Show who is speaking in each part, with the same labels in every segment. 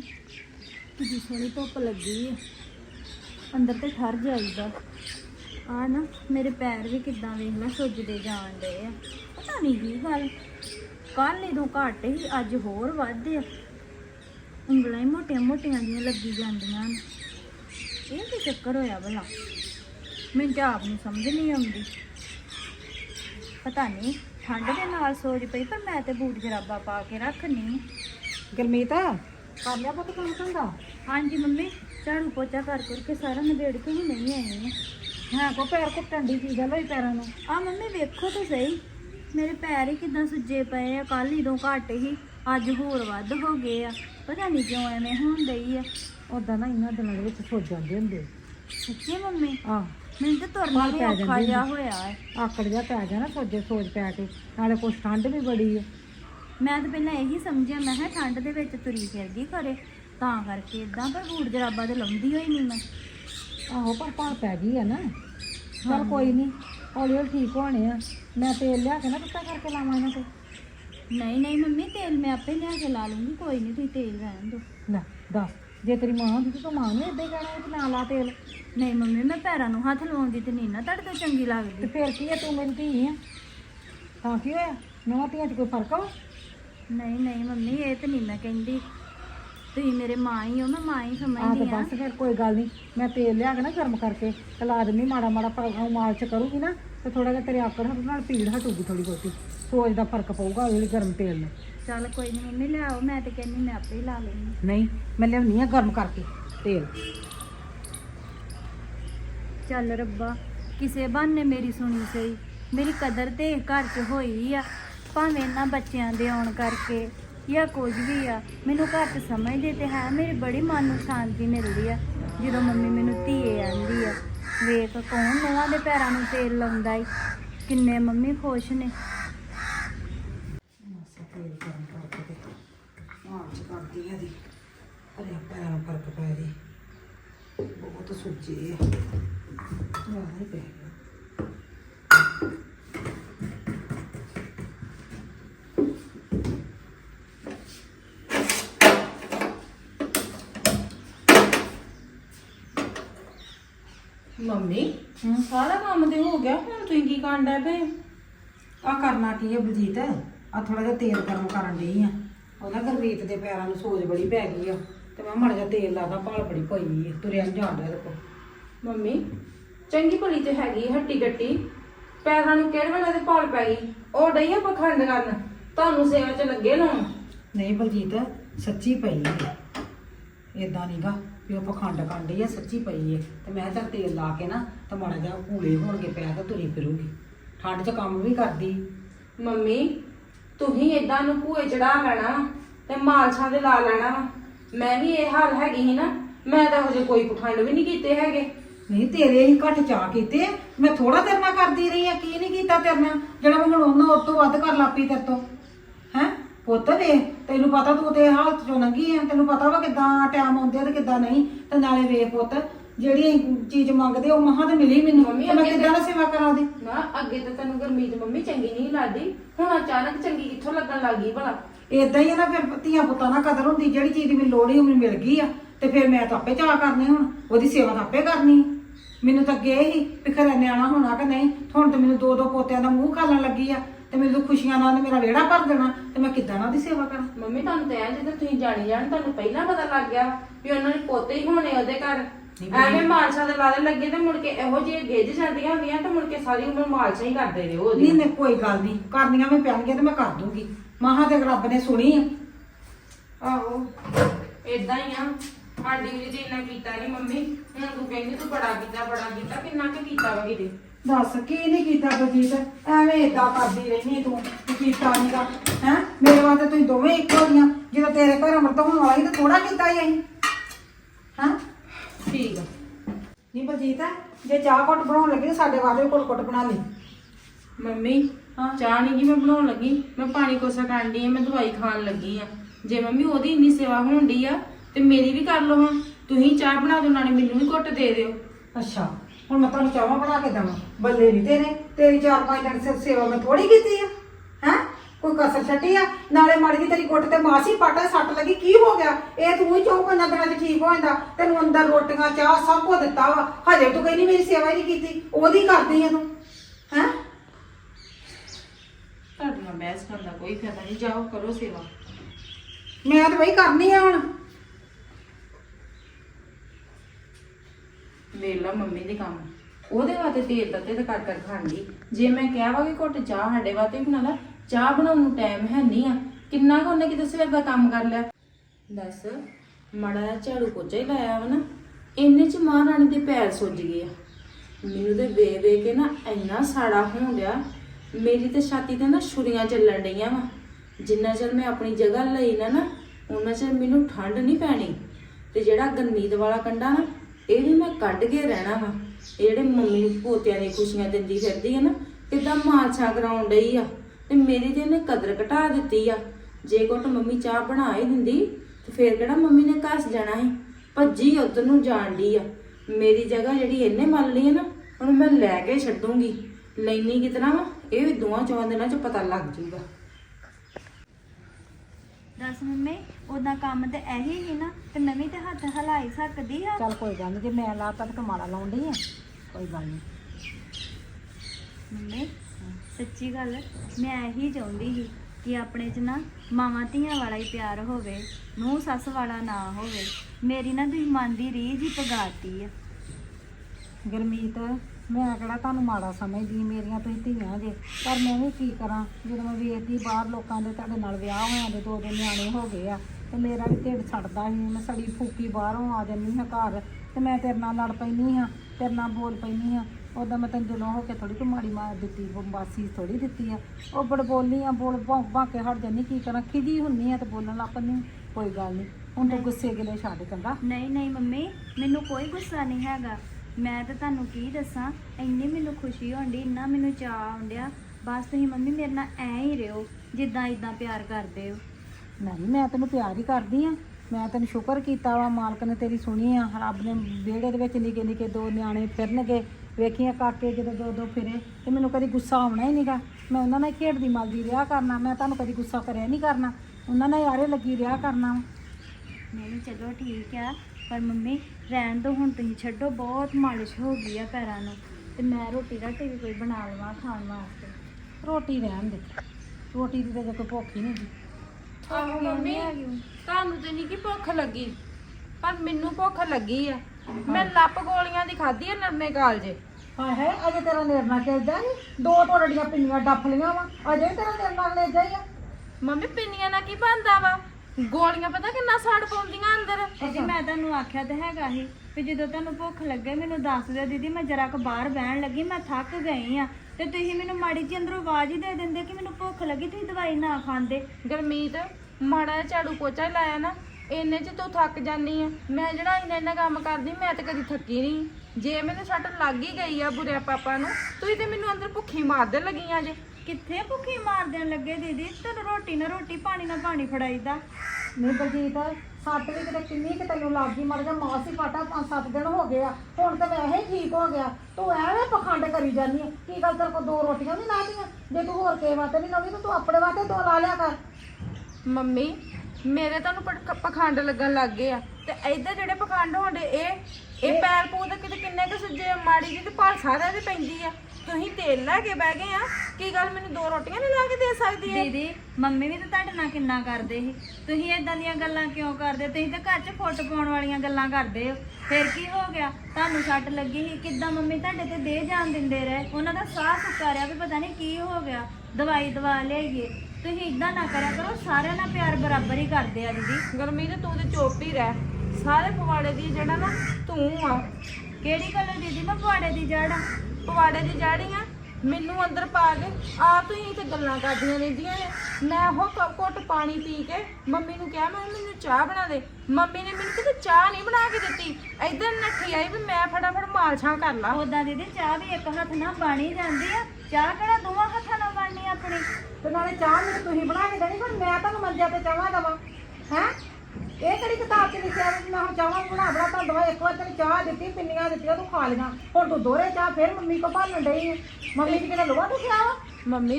Speaker 1: ਕਿੰਨੀ ਸੋਹਣੀ ਧੁੱਪ ਲੱਗੀ ਆ। ਅੰਦਰ ਤੇ ਠਰ ਜਾਈਦਾ। ਆ ਨਾ, ਮੇਰੇ ਪੈਰ ਵੀ ਕਿੱਦਾਂ ਵੇਖ ਲੈ, ਸੁੱਜਦੇ ਜਾਣ ਡਏ ਆ। ਪਤਾ ਨਹੀਂ ਕੀ ਗੱਲ। ਕੱਲ ਇਦੋਂ ਘੱਟ ਹੀ, ਅੱਜ ਹੋਰ ਵੱਧ ਆ। ਉਂਗਲਾਂ ਹੀ ਮੋਟੀਆਂ ਮੋਟੀਆਂ ਜੀਆਂ ਲੱਗੀ ਜਾਂਦੀਆਂ ਨੇ। ਇਹ ਕੀ ਚੱਕਰ ਹੋਇਆ ਭਲਾ? ਮੈਨੂੰ ਤਾਂ ਆਪ ਨੂੰ ਸਮਝ ਨਹੀਂ ਆਉਂਦੀ। ਪਤਾ ਨਹੀਂ ਠੰਡ ਦੇ ਨਾਲ ਸੋਚ ਪਈ, ਪਰ ਮੈਂ ਤੇ ਬੂਟ ਜਰਾਬਾ ਪਾ ਕੇ ਰੱਖਣੀ
Speaker 2: ਗਰਮੀਤ ਕਰ ਲਿਆ ਪੁੱਤ ਕੰਮ ਧੰਦਾ?
Speaker 1: ਹਾਂਜੀ ਮੰਮੀ ਝਾੜੂ ਪੋਚਾ ਕਰ ਕਰ ਕੇ ਸਾਰਾ ਨਿਬੇੜ ਕੇ ਹੀ ਨਹੀਂ ਆਈ ਹਾਂ
Speaker 2: ਹੈ ਕੋ ਪੈਰ ਘੁੱਟਣ ਦੀ ਕੀ ਗੱਲ ਹੋਈ ਪੈਰਾਂ ਨੂੰ।
Speaker 1: ਆ ਮੰਮੀ ਵੇਖੋ ਤਾਂ ਸਹੀ ਮੇਰੇ ਪੈਰ ਹੀ ਕਿਦਾਂ ਸੁੱਜੇ ਪਏ ਆ ਕੱਲ ਇਦੋਂ ਘੱਟ ਹੀ ਅੱਜ ਹੋਰ ਵੱਧ ਹੋ ਗਏ ਆ। ਪਤਾ ਨਹੀਂ ਕਿਉਂ ਐਵੇਂ ਹੋਣ ਡਈ ਆ।
Speaker 2: ਉਦਾਂ ਨਾ ਇਹਨਾਂ ਦਿਨਾਂ ਦੇ ਵਿੱਚ ਸੋਚ ਜਾਂਦੇ ਹੁੰਦੇ।
Speaker 1: ਸੱਚੀ ਮੰਮੀ?
Speaker 2: ਆ
Speaker 1: ਮੈਨੂੰ ਤਾਂ ਤੁਰਨਾ ਵੀ ਔਖਾ ਜਿਹਾ
Speaker 2: ਹੁੰਦੀ।
Speaker 1: ਹੋਇਆ ਹੈ।
Speaker 2: ਆਕੜ ਜਾ ਪੈ ਗਿਆ ਨਾ ਸੋਜੇ ਸੋਚ ਪੈ ਕੇ ਨਾਲੇ ਕੁਛ ਠੰਡ ਵੀ ਬੜੀ ਹੈ
Speaker 1: ਮੈਂ ਤਾਂ ਪਹਿਲਾਂ ਇਹੀ ਸਮਝਿਆ ਮੈਂ ਕਿਹਾ ਠੰਡ ਦੇ ਵਿੱਚ ਤੁਰੀ ਫਿਰਦੀ ਘਰੇ ਤਾਂ ਕਰਕੇ ਇਦਾਂ ਪਰ ਬੂਟ ਜਰਾਬਾ ਤੇ ਲਾਉਂਦੀ ਹੋਈ ਨਹੀਂ ਮੈਂ।
Speaker 2: ਆਹੋ ਪਰ ਭਾਰ ਪੈ ਗਈ ਆ ਨਾ। ਚਲ ਕੋਈ ਨਹੀਂ ਹੌਲੀ ਹੌਲੀ ਠੀਕ ਹੋਣੇ ਆ। ਮੈਂ ਤੇਲ ਲਿਆ ਕੇ ਨਾ ਪੱਤਾ ਕਰਕੇ ਲਾਵਾਂ ਇਹਨਾਂ ਤੇ
Speaker 1: ਨਹੀਂ ਨਹੀਂ ਮੰਮੀ ਤੇਲ ਮੈਂ ਆਪੇ ਲਿਆ ਕੇ ਲਾ ਲੂੰਗੀ ਕੋਈ ਨਹੀਂ ਤੁਸੀਂ ਤੇਲ ਰਹਿਣ ਦਿਓ।
Speaker 2: ਲੈ ਦੱਸ ਜੇ ਤੇਰੀ ਮਾਂ ਹੁੰਦੀ ਤਾਂ ਤੂੰ ਮਾਂ ਨੂੰ ਏਦਾਂ ਹੀ ਕਹਿਣਾ ਕਿ ਨਾ ਲਾ ਤੇਲ।
Speaker 1: ਨਹੀਂ ਮੰਮੀ ਮੈਂ ਪੈਰਾਂ ਨੂੰ ਹੱਥ ਲਾਉਂਦੀ ਤੇ ਨਹੀਂ ਨਾ ਤੁਹਾਡੇ ਤੋਂ ਚੰਗੀ
Speaker 2: ਤੇ
Speaker 1: ਲੱਗਦੀ
Speaker 2: ਫੇਰ ਕੀ ਹੈ ਤੂੰ ਮੇਰੀ ਧੀ ਆ? ਤਾਂ ਕੀ ਹੋਇਆ? ਨਵਾਂ ਧੀਆਂ 'ਚ ਕੋਈ ਫ਼ਰਕ ਵਾ
Speaker 1: ਨਹੀਂ ਨਹੀਂ ਮੰਮੀ ਇਹ ਤੇ ਨਹੀਂ ਮੈਂ ਕਹਿੰਦੀ। ਤੁਸੀਂ ਮੇਰੇ ਮਾਂ ਹੀ ਹੋ ਮੈਂ ਮਾਂ ਹੀ
Speaker 2: ਤੇ
Speaker 1: ਸਮਝਦੀ ਆ।
Speaker 2: ਬਸ ਫਿਰ ਕੋਈ ਗੱਲ ਨਹੀਂ ਮੈਂ ਤੇਲ ਲਿਆ ਕੇ ਨਾ ਗਰਮ ਕਰਕੇ ਤੇ ਲਾ ਦਿੰਦੀ ਮਾੜਾ ਮਾੜਾ ਉਹ ਮਾਲਚ ਕਰੂਗੀ ਨਾ ਤੇ ਥੋੜਾ ਜਿਹਾ ਤੇਰੇ ਆਕੜ ਹਟ ਨਾਲ ਪੀੜ ਹਟੂਗੀ ਥੋੜੀ ਬਹੁਤੀ। ਸੋਜ ਦਾ ਫ਼ਰਕ ਪਊਗਾ ਉਹਦੇ ਗਰਮ ਤੇਲ ਨਾਲ।
Speaker 1: ਚੱਲ ਕੋਈ ਨਹੀਂ ਮੰਮੀ ਲਿਆਓ ਮੈਂ ਤੇ ਕਹਿੰਦੀ ਮੈਂ ਆਪੇ ਹੀ ਲਾ ਲੈਣੀ
Speaker 2: ਨਹੀਂ ਮੈਂ ਲਿਆਉਣੀ ਆ ਗਰਮ ਕਰਕੇ ਤੇਲ।
Speaker 1: ਚੱਲ ਰੱਬਾ ਕਿਸੇ ਬਹਾਨੇ ਮੇਰੀ ਸੁਣੀ ਸਹੀ। ਮੇਰੀ ਕਦਰ ਤੇ ਇਸ ਘਰ 'ਚ ਹੋਈ ਆ। ਭਾਵੇਂ ਇਹਨਾਂ ਬੱਚਿਆਂ ਦੇ ਆਉਣ ਕਰਕੇ ਜਾਂ ਕੁਝ ਵੀ ਆ, ਮੈਨੂੰ ਘਰ 'ਚ ਸਮਝਦੇ ਤੇ ਹੈ, ਮੇਰੀ ਬੜੀ ਮਨ ਨੂੰ ਸ਼ਾਂਤੀ ਮਿਲਦੀ ਆ, ਜਦੋਂ ਮੰਮੀ ਮੈਨੂੰ ਧੀਏ ਆਂਦੀ ਆ। ਵੇਖ ਕੌਣ ਨੂੰਹਾਂ ਦੇ ਪੈਰਾਂ ਨੂੰ ਤੇਲ ਲਾਉਂਦਾ ਈ, ਕਿੰਨੇ ਮੰਮੀ ਖੁਸ਼ ਨੇ।
Speaker 2: ਮਾਸਾ ਤੇਲ ਗਰਮ ਕਰਕੇ ਤੇ ਮਾਲਚ ਕਰਦੀ ਆ ਦੀ ਅਰੇ ਪੈਰਾਂ ਨੂੰ ਫ਼ਰਕ ਪੈ ਜੀ, ਬਹੁਤ ਸੁੱਜੇ ਆ ਵਾਹ ਪੈ
Speaker 3: ਮੰਮੀ?
Speaker 2: ਹੂੰ।
Speaker 3: ਸਾਰਾ ਕੰਮ ਤੇ ਹੋ ਗਿਆ ਹੁਣ ਤੁਸੀਂ ਕੀ ਕਰਨ ਡੈ ਪਏ?
Speaker 2: ਆ ਕਰਨਾ ਕੀ ਹੈ ਬਲਜੀਤ? ਆ ਥੋੜਾ ਜਿਹਾ ਤੇਲ ਗਰਮ ਕਰਨ ਡਈ ਆ। ਉਹਦਾ ਗੁਰਵੀਤ ਦੇ ਪੈਰਾਂ ਨੂੰ ਸੋਜ ਬੜੀ ਪੈ ਗਈ ਆ ਤੇ ਮੈਂ ਮਾੜਾ ਜਿਹਾ ਤੇਲ ਲਾਦਾ ਭਾਲ ਬੜੀ ਪਈ ਆ ਤੁਰਿਆ ਨੀ ਜਾਣ ਡਿਆ ਇਹਦੇ ਕੋਲ।
Speaker 3: ਮੰਮੀ ਚੰਗੀ ਭਲੀ ਤੇ ਹੈਗੀ ਹੱਟੀ ਗੱਟੀ। ਪੈਰਾਂ ਨੂੰ ਕਿਹੜੇ ਵੇਲੇ ਤੇ ਭਾਲ ਪੈ ਗਈ? ਉਹ ਡਈ ਆ ਪਖੰਡ ਕਰਨ। ਤੁਹਾਨੂੰ ਸੇਵਾ 'ਚ ਲੱਗੇ ਲਾਉਣ।
Speaker 2: ਨਹੀਂ ਬਲਜੀਤ ਸੱਚੀ ਪਈ ਹੈ ਇਦਾਂ ਨਹੀਂਗਾ ਵੀ ਉਹ ਪਖੰਡ ਕਾਂਡੀ ਆ ਸੱਚੀ ਪਈ ਹੈ ਤੇ ਮੈਂ ਤਾਂ ਤੇਲ ਲਾ ਕੇ ਨਾ ਤੇ ਮਾੜਾ ਜਿਹਾ ਭੂਲੇ ਹੋਣਗੇ ਪੈ ਕੇ ਤੁਰੀ ਫਿਰੂਗੀ। ਠੰਡ 'ਚ ਕੰਮ ਵੀ ਕਰਦੀ।
Speaker 3: ਮੰਮੀ ਤੁਸੀਂ ਇਦਾਂ ਨੂੰ ਭੂਏ ਚੜਾ ਲੈਣਾ ਵਾ ਤੇ ਮਾਲਸ਼ਾਂ ਦੇ ਲਾ ਲੈਣਾ। ਵਾ ਮੈਂ ਵੀ ਇਹ ਹਾਲ ਹੈਗੀ ਸੀ ਨਾ ਮੈਂ ਤਾਂ ਹਜੇ ਕੋਈ ਪਖੰਡ ਵੀ ਨਹੀਂ ਕੀਤੇ ਹੈਗੇ।
Speaker 2: ਨਹੀਂ ਤੇਰੇ ਹੀ ਘੱਟ ਚਾਹ ਕੀਤੇ। ਮੈਂ ਥੋੜਾ ਤੇਰੇ ਨਾਲ ਕਰਦੀ ਰਹੀ ਆ ਕੀ ਨਹੀਂ ਕੀਤਾ ਤੇਰੇ ਨਾਲ? ਜਿਹੜਾ ਮੈਂ ਹੁਣ ਉਹਨਾਂ ਉਸ ਤੋਂ ਵੱਧ ਕਰ ਲਾਪੀ ਤੇਰੇ ਤੋਂ। ਹੈ? ਪੁੱਤ ਵੇਖ ਤੈਨੂੰ ਪਤਾ ਤੂੰ ਤੇ ਹਾਲਤ ਚੋਂ ਲੰਘੀ ਆ ਤੈਨੂੰ ਪਤਾ ਵਾ ਕਿਦਾਂ ਟਾਈਮ ਆਉਂਦੇ ਆ ਤੇ ਕਿਦਾਂ ਨਹੀਂ ਤੇ ਨਾਲੇ ਵੇਖ ਪੁੱਤ ਜਿਹੜੀ ਅਸੀਂ ਚੀਜ਼ ਮੰਗਦੇ ਉਹ ਮਹਾਂ ਤੇ ਮਿਲੀ ਮੈਨੂੰ
Speaker 3: ਮੰਮੀ,
Speaker 2: ਤੇ ਮੈਂ
Speaker 3: ਅੱਗੇ
Speaker 2: ਕਿੱਦਾਂ ਸੇਵਾ ਕਰਾਂ ਉਹਦੀ?
Speaker 3: ਨਾ ਅੱਗੇ ਤਾਂ ਤੈਨੂੰ ਗਰਮੀਤ ਮੰਮੀ ਚੰਗੀ ਨਹੀਂ ਲੱਗਦੀ ਹੁਣ ਅਚਾਨਕ ਚੰਗੀ ਕਿੱਥੋਂ ਲੱਗਣ ਲੱਗੀ ਭਲਾ?
Speaker 2: ਇਦਾਂ ਹੀ ਆ ਨਾ ਫਿਰ ਧੀਆਂ ਪੁੱਤਾਂ ਨਾਲ ਕਦਰ ਹੁੰਦੀ ਜਿਹੜੀ ਚੀਜ਼ ਦੀ ਮੈਨੂੰ ਲੋੜ ਹੀ ਉਹ ਮੈਨੂੰ ਮਿਲ ਗਈ ਆ ਤੇ ਫਿਰ ਮੈਂ ਤਾਂ ਆਪੇ ਚਾਹ ਕਰਨੀ ਹੁਣ ਉਹਦੀ ਸੇਵਾ ਤਾਂ ਆਪੇ ਕਰਨੀ। ਮੈਨੂੰ ਤਾਂ ਅੱਗੇ ਹੀ ਵੀ ਖਰੇ ਨਿਆਣਾ ਹੋਣਾ ਕਿ ਨਹੀਂ ਹੁਣ ਤੇ ਮੈਨੂੰ ਦੋ ਦੋ ਪੋਤਿਆਂ ਦਾ ਮੂੰਹ ਖਾਲਣ ਲੱਗੀ ਆ। ਤੇ ਮੈਨੂੰ ਖੁਸ਼ੀਆਂ ਨਾਲ ਮੇਰਾ ਵਿਹੜਾ ਭਰ ਦੇਣਾ ਤੇ ਮੈਂ ਕਿੱਦਾਂ ਨਾ ਉਹਦੀ ਸੇਵਾ ਕਰਾਂ?
Speaker 3: ਮੰਮੀ ਤੁਹਾਨੂੰ ਤੇ ਐ ਜਦੋਂ ਤੁਸੀਂ ਜਾਣੀ ਜਾਣ ਤੁਹਾਨੂੰ ਪਹਿਲਾਂ ਪਤਾ ਲੱਗ ਗਿਆ ਵੀ ਉਹਨਾਂ ਨੇ ਪੋਤੇ ਹੀ ਹੋਣੇ ਉਹਦੇ ਘਰ। ਐਵੇਂ ਮਾਲਸ਼ਾ ਦੇ ਲਾਲੇ ਲੱਗੇ ਤੇ ਮੁੜ ਕੇ ਇਹੋ ਜਿਹੇ ਗਿੱਜ ਜਾਂਦੀਆਂ ਹੁੰਦੀਆਂ ਤੇ ਮੁੜ ਕੇ ਸਾਰੀ ਉਮਰ ਮਾਲਸ਼ਾ ਹੀ ਕਰਦੇ ਰਹੋ ਉਹਦੀ।
Speaker 2: ਨਹੀਂ ਨਹੀਂ ਕੋਈ ਗੱਲ ਨਹੀਂ। ਕਰਨੀਆਂ ਮੈਂ ਪੈਣਗੀਆਂ ਤੇ ਮੈਂ ਕਰ ਦੂੰਗੀ। ਮਹਾਂ ਤੇ ਰੱਬ ਨੇ ਸੁਣੀ ਆ।
Speaker 3: ਆਹੋ ਇਦਾਂ ਹੀ ਆ। ਸਾਡੀ ਵੀ ਜੀ ਇੰਨਾ ਕੀਤਾ ਨਹੀਂ ਮੰਮੀ। ਹੁਣ ਤੂੰ ਕਹਿੰਦੀ ਤੂੰ ਬੜਾ ਕੀਤਾ ਬੜਾ ਕੀਤਾ ਕਿੰਨਾ ਕੁ ਕੀਤਾ ਵਾ ਕਿਤੇ?
Speaker 2: ਦੱਸ ਕੀ ਨਹੀਂ ਕੀਤਾ ਬਲਜੀਤ ਐਵੇਂ ਇਦਾਂ ਕਰਦੀ ਰਹਿਨੀ ਤੂੰ ਤੂੰ ਕੀਤਾ ਨਹੀਂਗਾ ਹੈ? ਮੇਰੇ ਵਾਸਤੇ ਤੁਸੀਂ ਦੋਵੇਂ ਇੱਕੋ ਦੀਆਂ ਜਦੋਂ ਤੇਰੇ ਘਰ ਅਮਰਤ ਹੋਣ ਵਾਲਾ ਸੀ ਤਾਂ ਥੋੜਾ ਕੀਤਾ ਹੀ ਅਸੀਂ। ਹਾਂ?
Speaker 3: ਠੀਕ ਆ।
Speaker 2: ਨਹੀਂ ਬਲਜੀਤ ਜੇ ਚਾਹ ਘੁੱਟ ਬਣਾਉਣ ਲੱਗੀ ਤਾਂ ਸਾਡੇ ਵਾਸਤੇ ਘੁੱਟ ਘੁੱਟ ਬਣਾ ਲਈ।
Speaker 3: ਮੰਮੀ
Speaker 2: ਹਾਂ।
Speaker 3: ਚਾਹ ਨਹੀਂ ਜੀ ਮੈਂ ਬਣਾਉਣ ਲੱਗੀ। ਮੈਂ ਪਾਣੀ ਕੋਸਾ ਕਰਨ ਡਈ ਆ ਮੈਂ ਦਵਾਈ ਖਾਣ ਲੱਗੀ ਆ। ਜੇ ਮੰਮੀ ਉਹਦੀ ਇੰਨੀ ਸੇਵਾ ਹੋਣ ਡਈ ਆ ਤੇ ਮੇਰੀ ਵੀ ਕਰ ਲਓ ਹਾਂ। ਤੁਸੀਂ ਚਾਹ ਬਣਾ ਦਿਓ ਨਾਲੇ ਮੈਨੂੰ ਵੀ ਘੁੱਟ ਦੇ ਦਿਓ।
Speaker 2: ਅੱਛਾ। ਹੁਣ ਮੈਂ ਤੁਹਾਨੂੰ ਚਾਹਾਂ ਬਣਾ ਕੇ ਦਵਾਂ। ਬੱਲੇ ਨਹੀਂ ਤੇਰੇ। ਤੇਰੀ ਚਾਰ ਪੰਜ ਦਿਨ ਸੇ ਸੇਵਾ ਮੈਂ ਥੋੜੀ ਕੀਤੀ ਆ ਹੈ? ਕੋਈ ਕਸਰ ਛੱਡੀ ਆ? ਨਾਲੇ ਮਾੜੀ ਦੀ ਤੇਰੀ ਗੁੱਟ ਤੇ ਮਾਸੀ ਪਾਟਾ ਸੱਟ ਲੱਗੀ ਕੀ ਹੋ ਗਿਆ? ਇਹ ਤੂੰ ਹੀ ਚੌਂ ਪੰਜਾਂ ਦਿਨਾਂ ਚ ਠੀਕ ਹੋ ਜਾਂਦਾ। ਤੈਨੂੰ ਅੰਦਰ ਰੋਟੀਆਂ ਚਾਹ ਸਭ ਕੁਝ ਦਿੱਤਾ ਵਾ। ਹਜੇ ਤੂੰ ਕਹਿੰਦੀ ਮੇਰੀ ਸੇਵਾ ਹੀ ਨਹੀਂ ਕੀਤੀ। ਉਹਦੀ ਕਰਦੀ ਆ ਤੂੰ ਹੈ?
Speaker 3: ਤੁਹਾਡੇ ਨਾਲ ਬਹਿਸ ਕਰਨ ਦਾ ਕੋਈ ਫਾਇਦਾ ਨਹੀਂ। ਜਾਓ ਕਰੋ ਸੇਵਾ।
Speaker 2: ਮੈਂ ਤਾਂ ਬਈ ਕਰਨੀ ਆ ਹੁਣ।
Speaker 3: ਵੇਖ ਲਾ ਮੰਮੀ ਦੇ ਕੰਮ। ਉਹਦੇ ਵਾਸਤੇ ਤੇਲ ਦਾ ਤੇ ਕਰ ਕਰ ਖਾਂਦੀ। ਜੇ ਮੈਂ ਕਿਹਾ ਵਾ ਕਿ ਘੁੱਟ ਚਾਹ ਸਾਡੇ ਵਾਸਤੇ ਬਣਾ ਲਾ, ਚਾਹ ਬਣਾਉਣ ਨੂੰ ਟਾਈਮ ਹੈ ਨਹੀਂ ਆ। ਕਿੰਨਾ ਕੁ ਉਹਨੇ ਕਿਤੇ ਸਵੇਰ ਦਾ ਕੰਮ ਕਰ ਲਿਆ। ਦੱਸ, ਮਾੜਾ ਜਿਹਾ ਝਾੜੂ ਪੋਚਾ ਹੀ ਲਾਇਆ ਵਾ ਨਾ, ਇੰਨੇ ਚ ਮਹਾਰਾਣੀ ਦੇ ਪੈਰ ਸੁੱਜ ਗਏ ਆ। ਮੈਨੂੰ ਤੇ ਵੇ ਵੇ ਕੇ ਨਾ ਇੰਨਾ ਸਾੜਾ ਹੋਣ ਡਿਆ। ਮੇਰੀ ਤੇ ਛਾਤੀ ਤੇ ਨਾ ਛੁਰੀਆਂ ਚੱਲਣ ਡਈਆਂ ਵਾ। ਜਿੰਨਾ ਚਿਰ ਮੈਂ ਆਪਣੀ ਜਗ੍ਹਾ ਲਈ ਨਾ ਨਾ ਉਹਨਾਂ ਚਿਰ ਮੈਨੂੰ ਠੰਡ ਨਹੀਂ ਪੈਣੀ। ਤੇ ਜਿਹੜਾ ਗਰਮੀਤ ਵਾਲਾ ਕੰਡਾ ਨਾ ਇਹ ਵੀ ਮੈਂ ਕੱਢ ਕੇ ਰਹਿਣਾ ਵਾ। ਇਹ ਜਿਹੜੇ ਮੰਮੀ ਪੋਤਿਆਂ ਦੀ ਖੁਸ਼ੀਆਂ ਦਿੰਦੀ ਫਿਰਦੀ ਆ ਨਾ, ਕਿਦਾਂ ਮਾਛਾ ਕਰਾਉਣ ਡਈ ਆ। ਤੇ ਮੇਰੀ ਤੇ ਇਹਨੇ ਕਦਰ ਘਟਾ ਦਿੱਤੀ ਆ। ਜੇ ਕੋਟ ਮੰਮੀ ਚਾਹ ਬਣਾ ਹੀ ਦਿੰਦੀ, ਤੇ ਫੇਰ ਕਿਹੜਾ ਮੰਮੀ ਨੇ ਘਸ ਜਾਣਾ ਸੀ? ਭੱਜੀ ਉਧਰ ਨੂੰ ਜਾਣ ਡਈ ਆ। ਮੇਰੀ ਜਗ੍ਹਾ ਜਿਹੜੀ ਇਹਨੇ ਮੰਨ ਲਈ ਆ ਨਾ, ਉਹਨੂੰ ਮੈਂ ਲੈ ਕੇ ਛੱਡੂੰਗੀ। ਲੈਣੀ ਕਿਤਨਾ ਵਾ, ਇਹ ਵੀ ਦੋਵਾਂ ਚੌਂ ਦਿਨਾਂ ਚ ਪਤਾ ਲੱਗ ਜੂਗਾ।
Speaker 1: ਦੱਸ ਮੰਮੀ ਉਹਦਾ ਕੰਮ ਤੇ ਇਹੀ ਹੀ ਨਾ ਤੇ ਨਵੀਂ ਤੇ ਹੱਥ ਹਲਾਈ ਸਕਦੀ ਆ।
Speaker 2: ਚੱਲ ਕੋਈ ਗੱਲ ਨਹੀਂ ਜੇ ਮੈਂ ਲਾਤਾ ਤਾਂ ਮਾੜਾ ਲਾਉਂਦੀ ਆ। ਕੋਈ ਗੱਲ ਨਹੀਂ।
Speaker 1: ਮੰਮੀ ਸੱਚੀ ਗੱਲ ਮੈਂ ਇਹੀ ਚਾਹੁੰਦੀ ਸੀ ਕਿ ਆਪਣੇ 'ਚ ਨਾ ਮਾਵਾਂ ਧੀਆਂ ਵਾਲਾ ਹੀ ਪਿਆਰ ਹੋਵੇ ਨੂੰ ਸੱਸ ਵਾਲਾ ਨਾ ਹੋਵੇ। ਮੇਰੀ ਨਾ ਤੁਸੀਂ ਮਨ ਦੀ ਰੀਝ ਹੀ ਪਗਾਤੀ ਆ।
Speaker 2: ਗੁਰਮੀਤ ਮੈਂ ਕਿਹੜਾ ਤੁਹਾਨੂੰ ਮਾੜਾ ਸਮਝਦੀ ਮੇਰੀਆਂ ਤੁਸੀਂ ਧੀਆਂ ਜੇ। ਪਰ ਮੈਂ ਵੀ ਕੀ ਕਰਾਂ ਜਦੋਂ ਮੈਂ ਵੇਖਦੀ ਬਾਹਰ ਲੋਕਾਂ ਦੇ ਤੁਹਾਡੇ ਨਾਲ ਵਿਆਹ ਹੋਇਆਂ ਦੇ ਦੋ ਦਿਨ ਨਿਆਣੇ ਹੋ ਗਏ ਆ ਤੇ ਮੇਰਾ ਵੀ ਢਿੱਡ ਛੱਡਦਾ ਸੀ ਮੈਂ ਸੜੀ ਫੂਕੀ ਬਾਹਰੋਂ ਆ ਜੰਨੀ ਹਾਂ ਘਰ ਤੇ ਮੈਂ ਤੇਰੇ ਨਾਲ ਲੜ ਪੈਂਦੀ ਹਾਂ ਤੇਰੇ ਨਾਲ ਬੋਲ ਪੈਂਦੀ ਹਾਂ। ਉਦੋਂ ਮੈਂ ਤੈਨੂੰ ਦਿਲੋਂ ਹੋ ਕੇ ਥੋੜੀ ਕੁ ਮਾੜੀ ਮਾਰ ਦਿੱਤੀ ਬੰਬਾਸੀ ਥੋੜੀ ਦਿੱਤੀ ਆ। ਉਹ ਬੜ ਬੋਲੀ ਆ ਬੋਲ ਭੌਂ ਭੌਂ ਕੇ ਹਟ ਜੰਨੀ ਕੀ ਕਰਾਂ ਖਿਦੀ ਹੁੰਨੀ ਆ ਤੇ ਬੋਲਣ ਲੱਗ ਪੈਂਦੀ। ਕੋਈ ਗੱਲ ਨਹੀਂ ਹੁਣ ਤੂੰ ਗੁੱਸੇ ਗਿਲੇ ਛੱਡ ਚੰਗਾ।
Speaker 1: ਨਹੀਂ ਨਹੀਂ ਮੰਮੀ ਮੈਨੂੰ ਕੋਈ ਗੁੱਸਾ ਨਹੀਂ ਹੈਗਾ। ਮੈਂ ਤਾਂ ਤੁਹਾਨੂੰ ਕੀ ਦੱਸਾਂ ਇੰਨੀ ਮੈਨੂੰ ਖੁਸ਼ੀ ਹੋਣੀ ਇੰਨਾ ਮੈਨੂੰ ਚਾਅ ਆਉਂਦਿਆ ਬਸ ਤੁਸੀਂ ਮੰਮੀ ਮੇਰੇ ਨਾਲ ਐ ਹੀ ਰਹੋ ਜਿੱਦਾਂ ਇਦਾਂ ਪਿਆਰ ਕਰਦੇ ਹੋ।
Speaker 2: ਨਹੀਂ ਮੈਂ ਤੈਨੂੰ ਪਿਆਰ ਹੀ ਕਰਦੀ ਆ ਮੈਂ ਤੈਨੂੰ ਸ਼ੁਕਰ ਕੀਤਾ ਵਾ ਮਾਲਕ ਨੇ ਤੇਰੀ ਸੁਣੀ ਆ ਰੱਬ ਨੇ ਵਿਹੜੇ ਦੇ ਵਿੱਚ ਨਿੱਕੇ ਨਿੱਕੇ ਦੋ ਨਿਆਣੇ ਫਿਰਨਗੇ। ਵੇਖੀਆਂ ਕਾਕੇ ਜਦੋਂ ਦੋ ਦੋ ਫਿਰੇ ਤੇ ਮੈਨੂੰ ਕਦੀ ਗੁੱਸਾ ਆਉਣਾ ਹੀ ਨਹੀਂਗਾ। ਮੈਂ ਉਹਨਾਂ ਨਾਲ ਖੇਡਦੀ ਮਲਦੀ ਰਿਹਾ ਕਰਨਾ ਮੈਂ ਤੁਹਾਨੂੰ ਕਦੀ ਗੁੱਸਾ ਕਰਿਆ ਨਹੀਂ ਕਰਨਾ। ਉਹਨਾਂ ਨਾਲ ਯਾਰੇ ਲੱਗੀ ਰਿਹਾ ਕਰਨਾ।
Speaker 1: ਨਹੀਂ ਚਲੋ ਠੀਕ ਆ ਪਰ ਮੰਮੀ ਰਹਿਣ ਦੋ ਹੁਣ ਤੁਸੀਂ ਛੱਡੋ ਬਹੁਤ ਮਾਲਿਸ਼ ਹੋ ਗਈ ਆ ਪੈਰਾਂ ਨੂੰ। ਤੇ ਮੈਂ ਰੋਟੀ ਰਾਟੀ ਵੀ ਕੋਈ ਬਣਾ ਲਵਾਂ ਖਾਣ ਵਾਸਤੇ।
Speaker 2: ਰੋਟੀ ਰਹਿਣ ਦੇ। ਰੋਟੀ ਦੀ ਤਾਂ ਜੇ ਕੋਈ ਭੁੱਖ ਹੀ ਨਹੀਂ ਗੀ
Speaker 3: ਆਹੋ ਮੰਮੀ ਤੁਹਾਨੂੰ ਤੇ ਨਹੀਂ ਕਿ ਭੁੱਖ ਲੱਗੀ ਪਰ ਮੈਨੂੰ ਭੁੱਖ ਲੱਗੀ ਆ। ਮੈਂ ਲੱਪ ਗੋਲੀਆਂ ਦੀ ਖਾਧੀ ਆ ਨਰਮੇ ਕਾਲ ਜੇ।
Speaker 2: ਹਾਏ ਹਾਏ ਅਜੇ ਤੇਰਾ ਨੇਰਨਾ ਚੱਲਦਾ ਨਹੀਂ ਦੋ ਤੋੜੜੀਆਂ ਪਿੰਨੀਆਂ ਡੱਫ ਲੀਆਂ ਵਾ। ਅਜੇ ਤੇਰਾ ਨੇਰਨਾ ਲੈ ਜਾਈ ਆ।
Speaker 3: ਮੰਮੀ ਪਿੰਨੀਆਂ ਨਾਲ ਕੀ ਬਣਦਾ ਵਾ? ਗੋਲੀਆਂ ਪਤਾ ਕਿੰਨਾ ਸਾੜ ਪਾਉਂਦੀਆਂ ਅੰਦਰ?
Speaker 1: ਜੀ ਮੈਂ ਤੁਹਾਨੂੰ ਆਖਿਆ ਤਾਂ ਹੈਗਾ ਸੀ ਵੀ ਜਦੋਂ ਤੁਹਾਨੂੰ ਭੁੱਖ ਲੱਗੇ ਮੈਨੂੰ ਦੱਸ ਦਿਓ ਦੀਦੀ ਮੈਂ ਜਰਾ ਕੁ ਬਾਹਰ ਬਹਿਣ ਲੱਗੀ ਮੈਂ ਥੱਕ ਗਈ ਆ ਤੇ ਤੁਸੀਂ ਮੈਨੂੰ ਮਾੜੀ ਜਿਹੀ ਅੰਦਰੋਂ ਆਵਾਜ਼ ਹੀ ਦੇ ਦਿੰਦੇ ਕਿ ਮੈਨੂੰ ਭੁੱਖ ਲੱਗੀ ਤੁਸੀਂ ਦਵਾਈ ਨਾ ਖਾਂਦੇ।
Speaker 3: ਗਰਮੀਤ ਮਾੜਾ ਜਿਹਾ ਝਾੜੂ ਪੋਚਾ ਹੀ ਲਾਇਆ ਨਾ ਇੰਨੇ ਚ ਤੂੰ ਥੱਕ ਜਾਨੀ ਆ। ਮੈਂ ਜਿਹੜਾ ਇੰਨਾ ਇੰਨਾ ਕੰਮ ਕਰਦੀ ਮੈਂ ਤੇ ਕਦੀ ਥੱਕੀ ਨਹੀਂ। ਜੇ ਮੈਨੂੰ ਸੱਟ ਲੱਗ ਹੀ ਗਈ ਆ ਬੁਰੇ ਪਾਪਾ ਨੂੰ ਤੁਸੀਂ ਤੇ ਮੈਨੂੰ ਅੰਦਰ ਭੁੱਖੀ ਮਾਰਦੇ ਲੱਗੀਆਂ ਜੇ।
Speaker 1: ਕਿੱਥੇ ਭੁੱਖੀ ਮਾਰ ਦੇਣ ਲੱਗੇ ਦੀਦੀ? ਤੈਨੂੰ ਰੋਟੀ ਨਾ ਰੋਟੀ ਪਾਣੀ ਨਾ ਪਾਣੀ ਫੜਾਈਦਾ
Speaker 2: ਨਹੀਂ ਬਲਜੀਤ ਸੱਟ ਵੀ ਕਿਤੇ ਕਿੰਨੀ ਕਿ ਤੈਨੂੰ ਲੱਗ ਗਈ? ਮਰ ਜਾ ਮਾਸ ਹੀ ਪਾਟਾ ਪੰਜ ਸੱਤ ਦਿਨ ਹੋ ਗਏ ਆ। ਹੁਣ ਤਾਂ ਵੈਸੇ ਹੀ ਠੀਕ ਹੋ ਗਿਆ। ਤੂੰ ਐਵੇਂ ਪਖੰਡ ਕਰੀ ਜਾਂਦੀ ਆ। ਕੀ ਗੱਲ ਤੇਰੇ ਕੋਲ ਦੋ ਰੋਟੀਆਂ ਨਹੀਂ ਲਾਦੀਆਂ ਜੇ ਤੂੰ ਹੋਰ ਕਿਸੇ ਵਾਸਤੇ ਨਹੀਂ ਲਾਉਂਦੀ ਤਾਂ ਤੂੰ ਆਪਣੇ ਵਾਸਤੇ ਦੋ ਲਾ ਲਿਆ ਕਰ।
Speaker 3: ਮੰਮੀ ਮੇਰੇ ਤੁਹਾਨੂੰ ਪਟ- ਪਖੰਡ ਲੱਗਣ ਲੱਗ ਗਏ ਆ। ਤੇ ਇੱਧਰ ਜਿਹੜੇ ਪਖੰਡ ਹੁੰਦੇ ਇਹ ਇਹ ਪੈਰ ਪੂਤ ਕਿਤੇ ਕਿੰਨੇ ਕੁ ਸੁੱਜੇ ਆ, ਮਾੜੀ ਜਿਹੀ ਤੇ ਸਾਰਿਆਂ ਦੇ ਪੈਂਦੀ ਆ। ਤੁਸੀਂ ਤੇਲ ਲੈ ਕੇ ਬਹਿ ਗਏ ਆ। ਕੀ ਗੱਲ ਮੈਨੂੰ ਦੋ ਰੋਟੀਆਂ ਨਹੀਂ ਲਾ ਕੇ ਦੇ ਸਕਦੀ ਐ
Speaker 1: ਦੀਦੀ ਮੰਮੀ ਵੀ ਤਾਂ ਤੁਹਾਡੇ ਨਾਲ ਕਿੰਨਾ ਕਰਦੇ ਸੀ। ਤੁਸੀਂ ਇਦਾਂ ਦੀਆਂ ਗੱਲਾਂ ਕਿਉਂ ਕਰਦੇ? ਤੁਸੀਂ ਤਾਂ ਘਰ 'ਚ ਫੁੱਟ ਪਾਉਣ ਵਾਲੀਆਂ ਗੱਲਾਂ ਕਰਦੇ ਹੋ। ਫਿਰ ਕੀ ਹੋ ਗਿਆ? ਤੁਹਾਨੂੰ ਸੱਟ ਲੱਗੀ ਸੀ। ਕਿੱਦਾਂ ਮੰਮੀ ਤੁਹਾਡੇ ਤੇ ਦੇ ਜਾਣ ਦਿੰਦੇ ਰਹੇ? ਉਹਨਾਂ ਦਾ ਸਾਹ ਸੁੱਕਾ ਰਿਹਾ ਵੀ ਪਤਾ ਨਹੀਂ ਕੀ ਹੋ ਗਿਆ। ਦਵਾਈ ਦਵਾ ਲਿਆਈਏ। ਤੁਸੀਂ ਇਦਾਂ ਨਾ ਕਰਿਆ ਕਰੋ ਸਾਰਿਆਂ ਨਾਲ ਪਿਆਰ ਬਰਾਬਰ ਹੀ ਕਰਦੇ ਆ ਦੀਦੀ।
Speaker 3: ਗਰਮੀ ਤੇ ਤੂੰ ਤੇ ਚੁੱਪ ਹੀ ਰਹਿ। ਸਾਰੇ ਪਵਾੜੇ ਦੀ ਜਿਹੜਾ ਨਾ ਤੂੰ ਆ।
Speaker 1: ਕਿਹੜੀ ਗੱਲ ਦੀਦੀ? ਮੈਂ ਪੁਆੜੇ ਦੀ ਜੜ ਆ।
Speaker 3: ਪਵਾੜੇ ਦੀ ਜੜੀਆਂ ਮੈਨੂੰ ਅੰਦਰ ਪਾ ਕੇ ਆ ਤੁਸੀਂ ਇੱਥੇ ਗੱਲਾਂ ਕਰਦੀਆਂ ਰਹਿੰਦੀਆਂ ਨੇ। ਮੈਂ ਉਹ ਕ- ਘੁੱਟ ਪਾਣੀ ਪੀ ਕੇ ਮੰਮੀ ਨੂੰ ਕਿਹਾ ਮੈਂ ਮੈਨੂੰ ਚਾਹ ਬਣਾ ਦੇ। ਮੰਮੀ ਨੇ ਮੈਨੂੰ ਕਿਤੇ ਚਾਹ ਨਹੀਂ ਬਣਾ ਕੇ ਦਿੱਤੀ। ਇਧਰ ਨੱਠੀ ਆਈ ਵੀ ਮੈਂ ਫਟਾਫਟ ਮਾਲਸ਼ਾਂ ਕਰ ਲਾ।
Speaker 1: ਉਦਾਂ ਦੀਦੀ ਚਾਹ ਵੀ ਇੱਕ ਹੱਥ ਨਾਲ ਬਣੀ ਜਾਂਦੀ ਆ। ਚਾਹ ਕਿਹੜਾ ਦੋਵਾਂ ਹੱਥਾਂ ਨਾਲ ਬਣਨੀ ਆਪਣੀ?
Speaker 2: ਤੇ ਨਾਲੇ ਚਾਹ ਮੈਨੂੰ ਤੁਸੀਂ ਬਣਾ ਕੇ ਦੇਣੀ ਪਰ ਮੈਂ ਤੁਹਾਨੂੰ ਮੰਜਿਆ ਤੇ ਚਾਹਾਂ ਦਵਾਂ। ਹੈ? ਇਹ ਕਿਹੜੀ ਕਿਤਾਬ ਚ ਲਿਖਿਆ ਵੀ ਮੈਂ ਹੁਣ ਚਾਹਾਂ ਬਣਾ ਬਣਾ ਤਾਂ ਦਵਾ? ਇੱਕ ਵਾਰ ਤੈਨੂੰ ਚਾਹ ਦਿੱਤੀ ਪਿੰਨੀਆਂ ਦਿੱਤੀਆਂ ਤੂੰ ਖਾ ਲਈਆਂ। ਹੁਣ ਤੂੰ ਦੋਰੇ ਚਾਹ ਫਿਰ ਮੰਮੀ ਕੋ ਭਾਲਣ ਡਈ ਹੈ ਮੰਮੀ ਜੀ ਕਿਹੜਾ ਲੋਹਾ ਦੁਖਿਆ ਵਾ?
Speaker 3: ਮੰਮੀ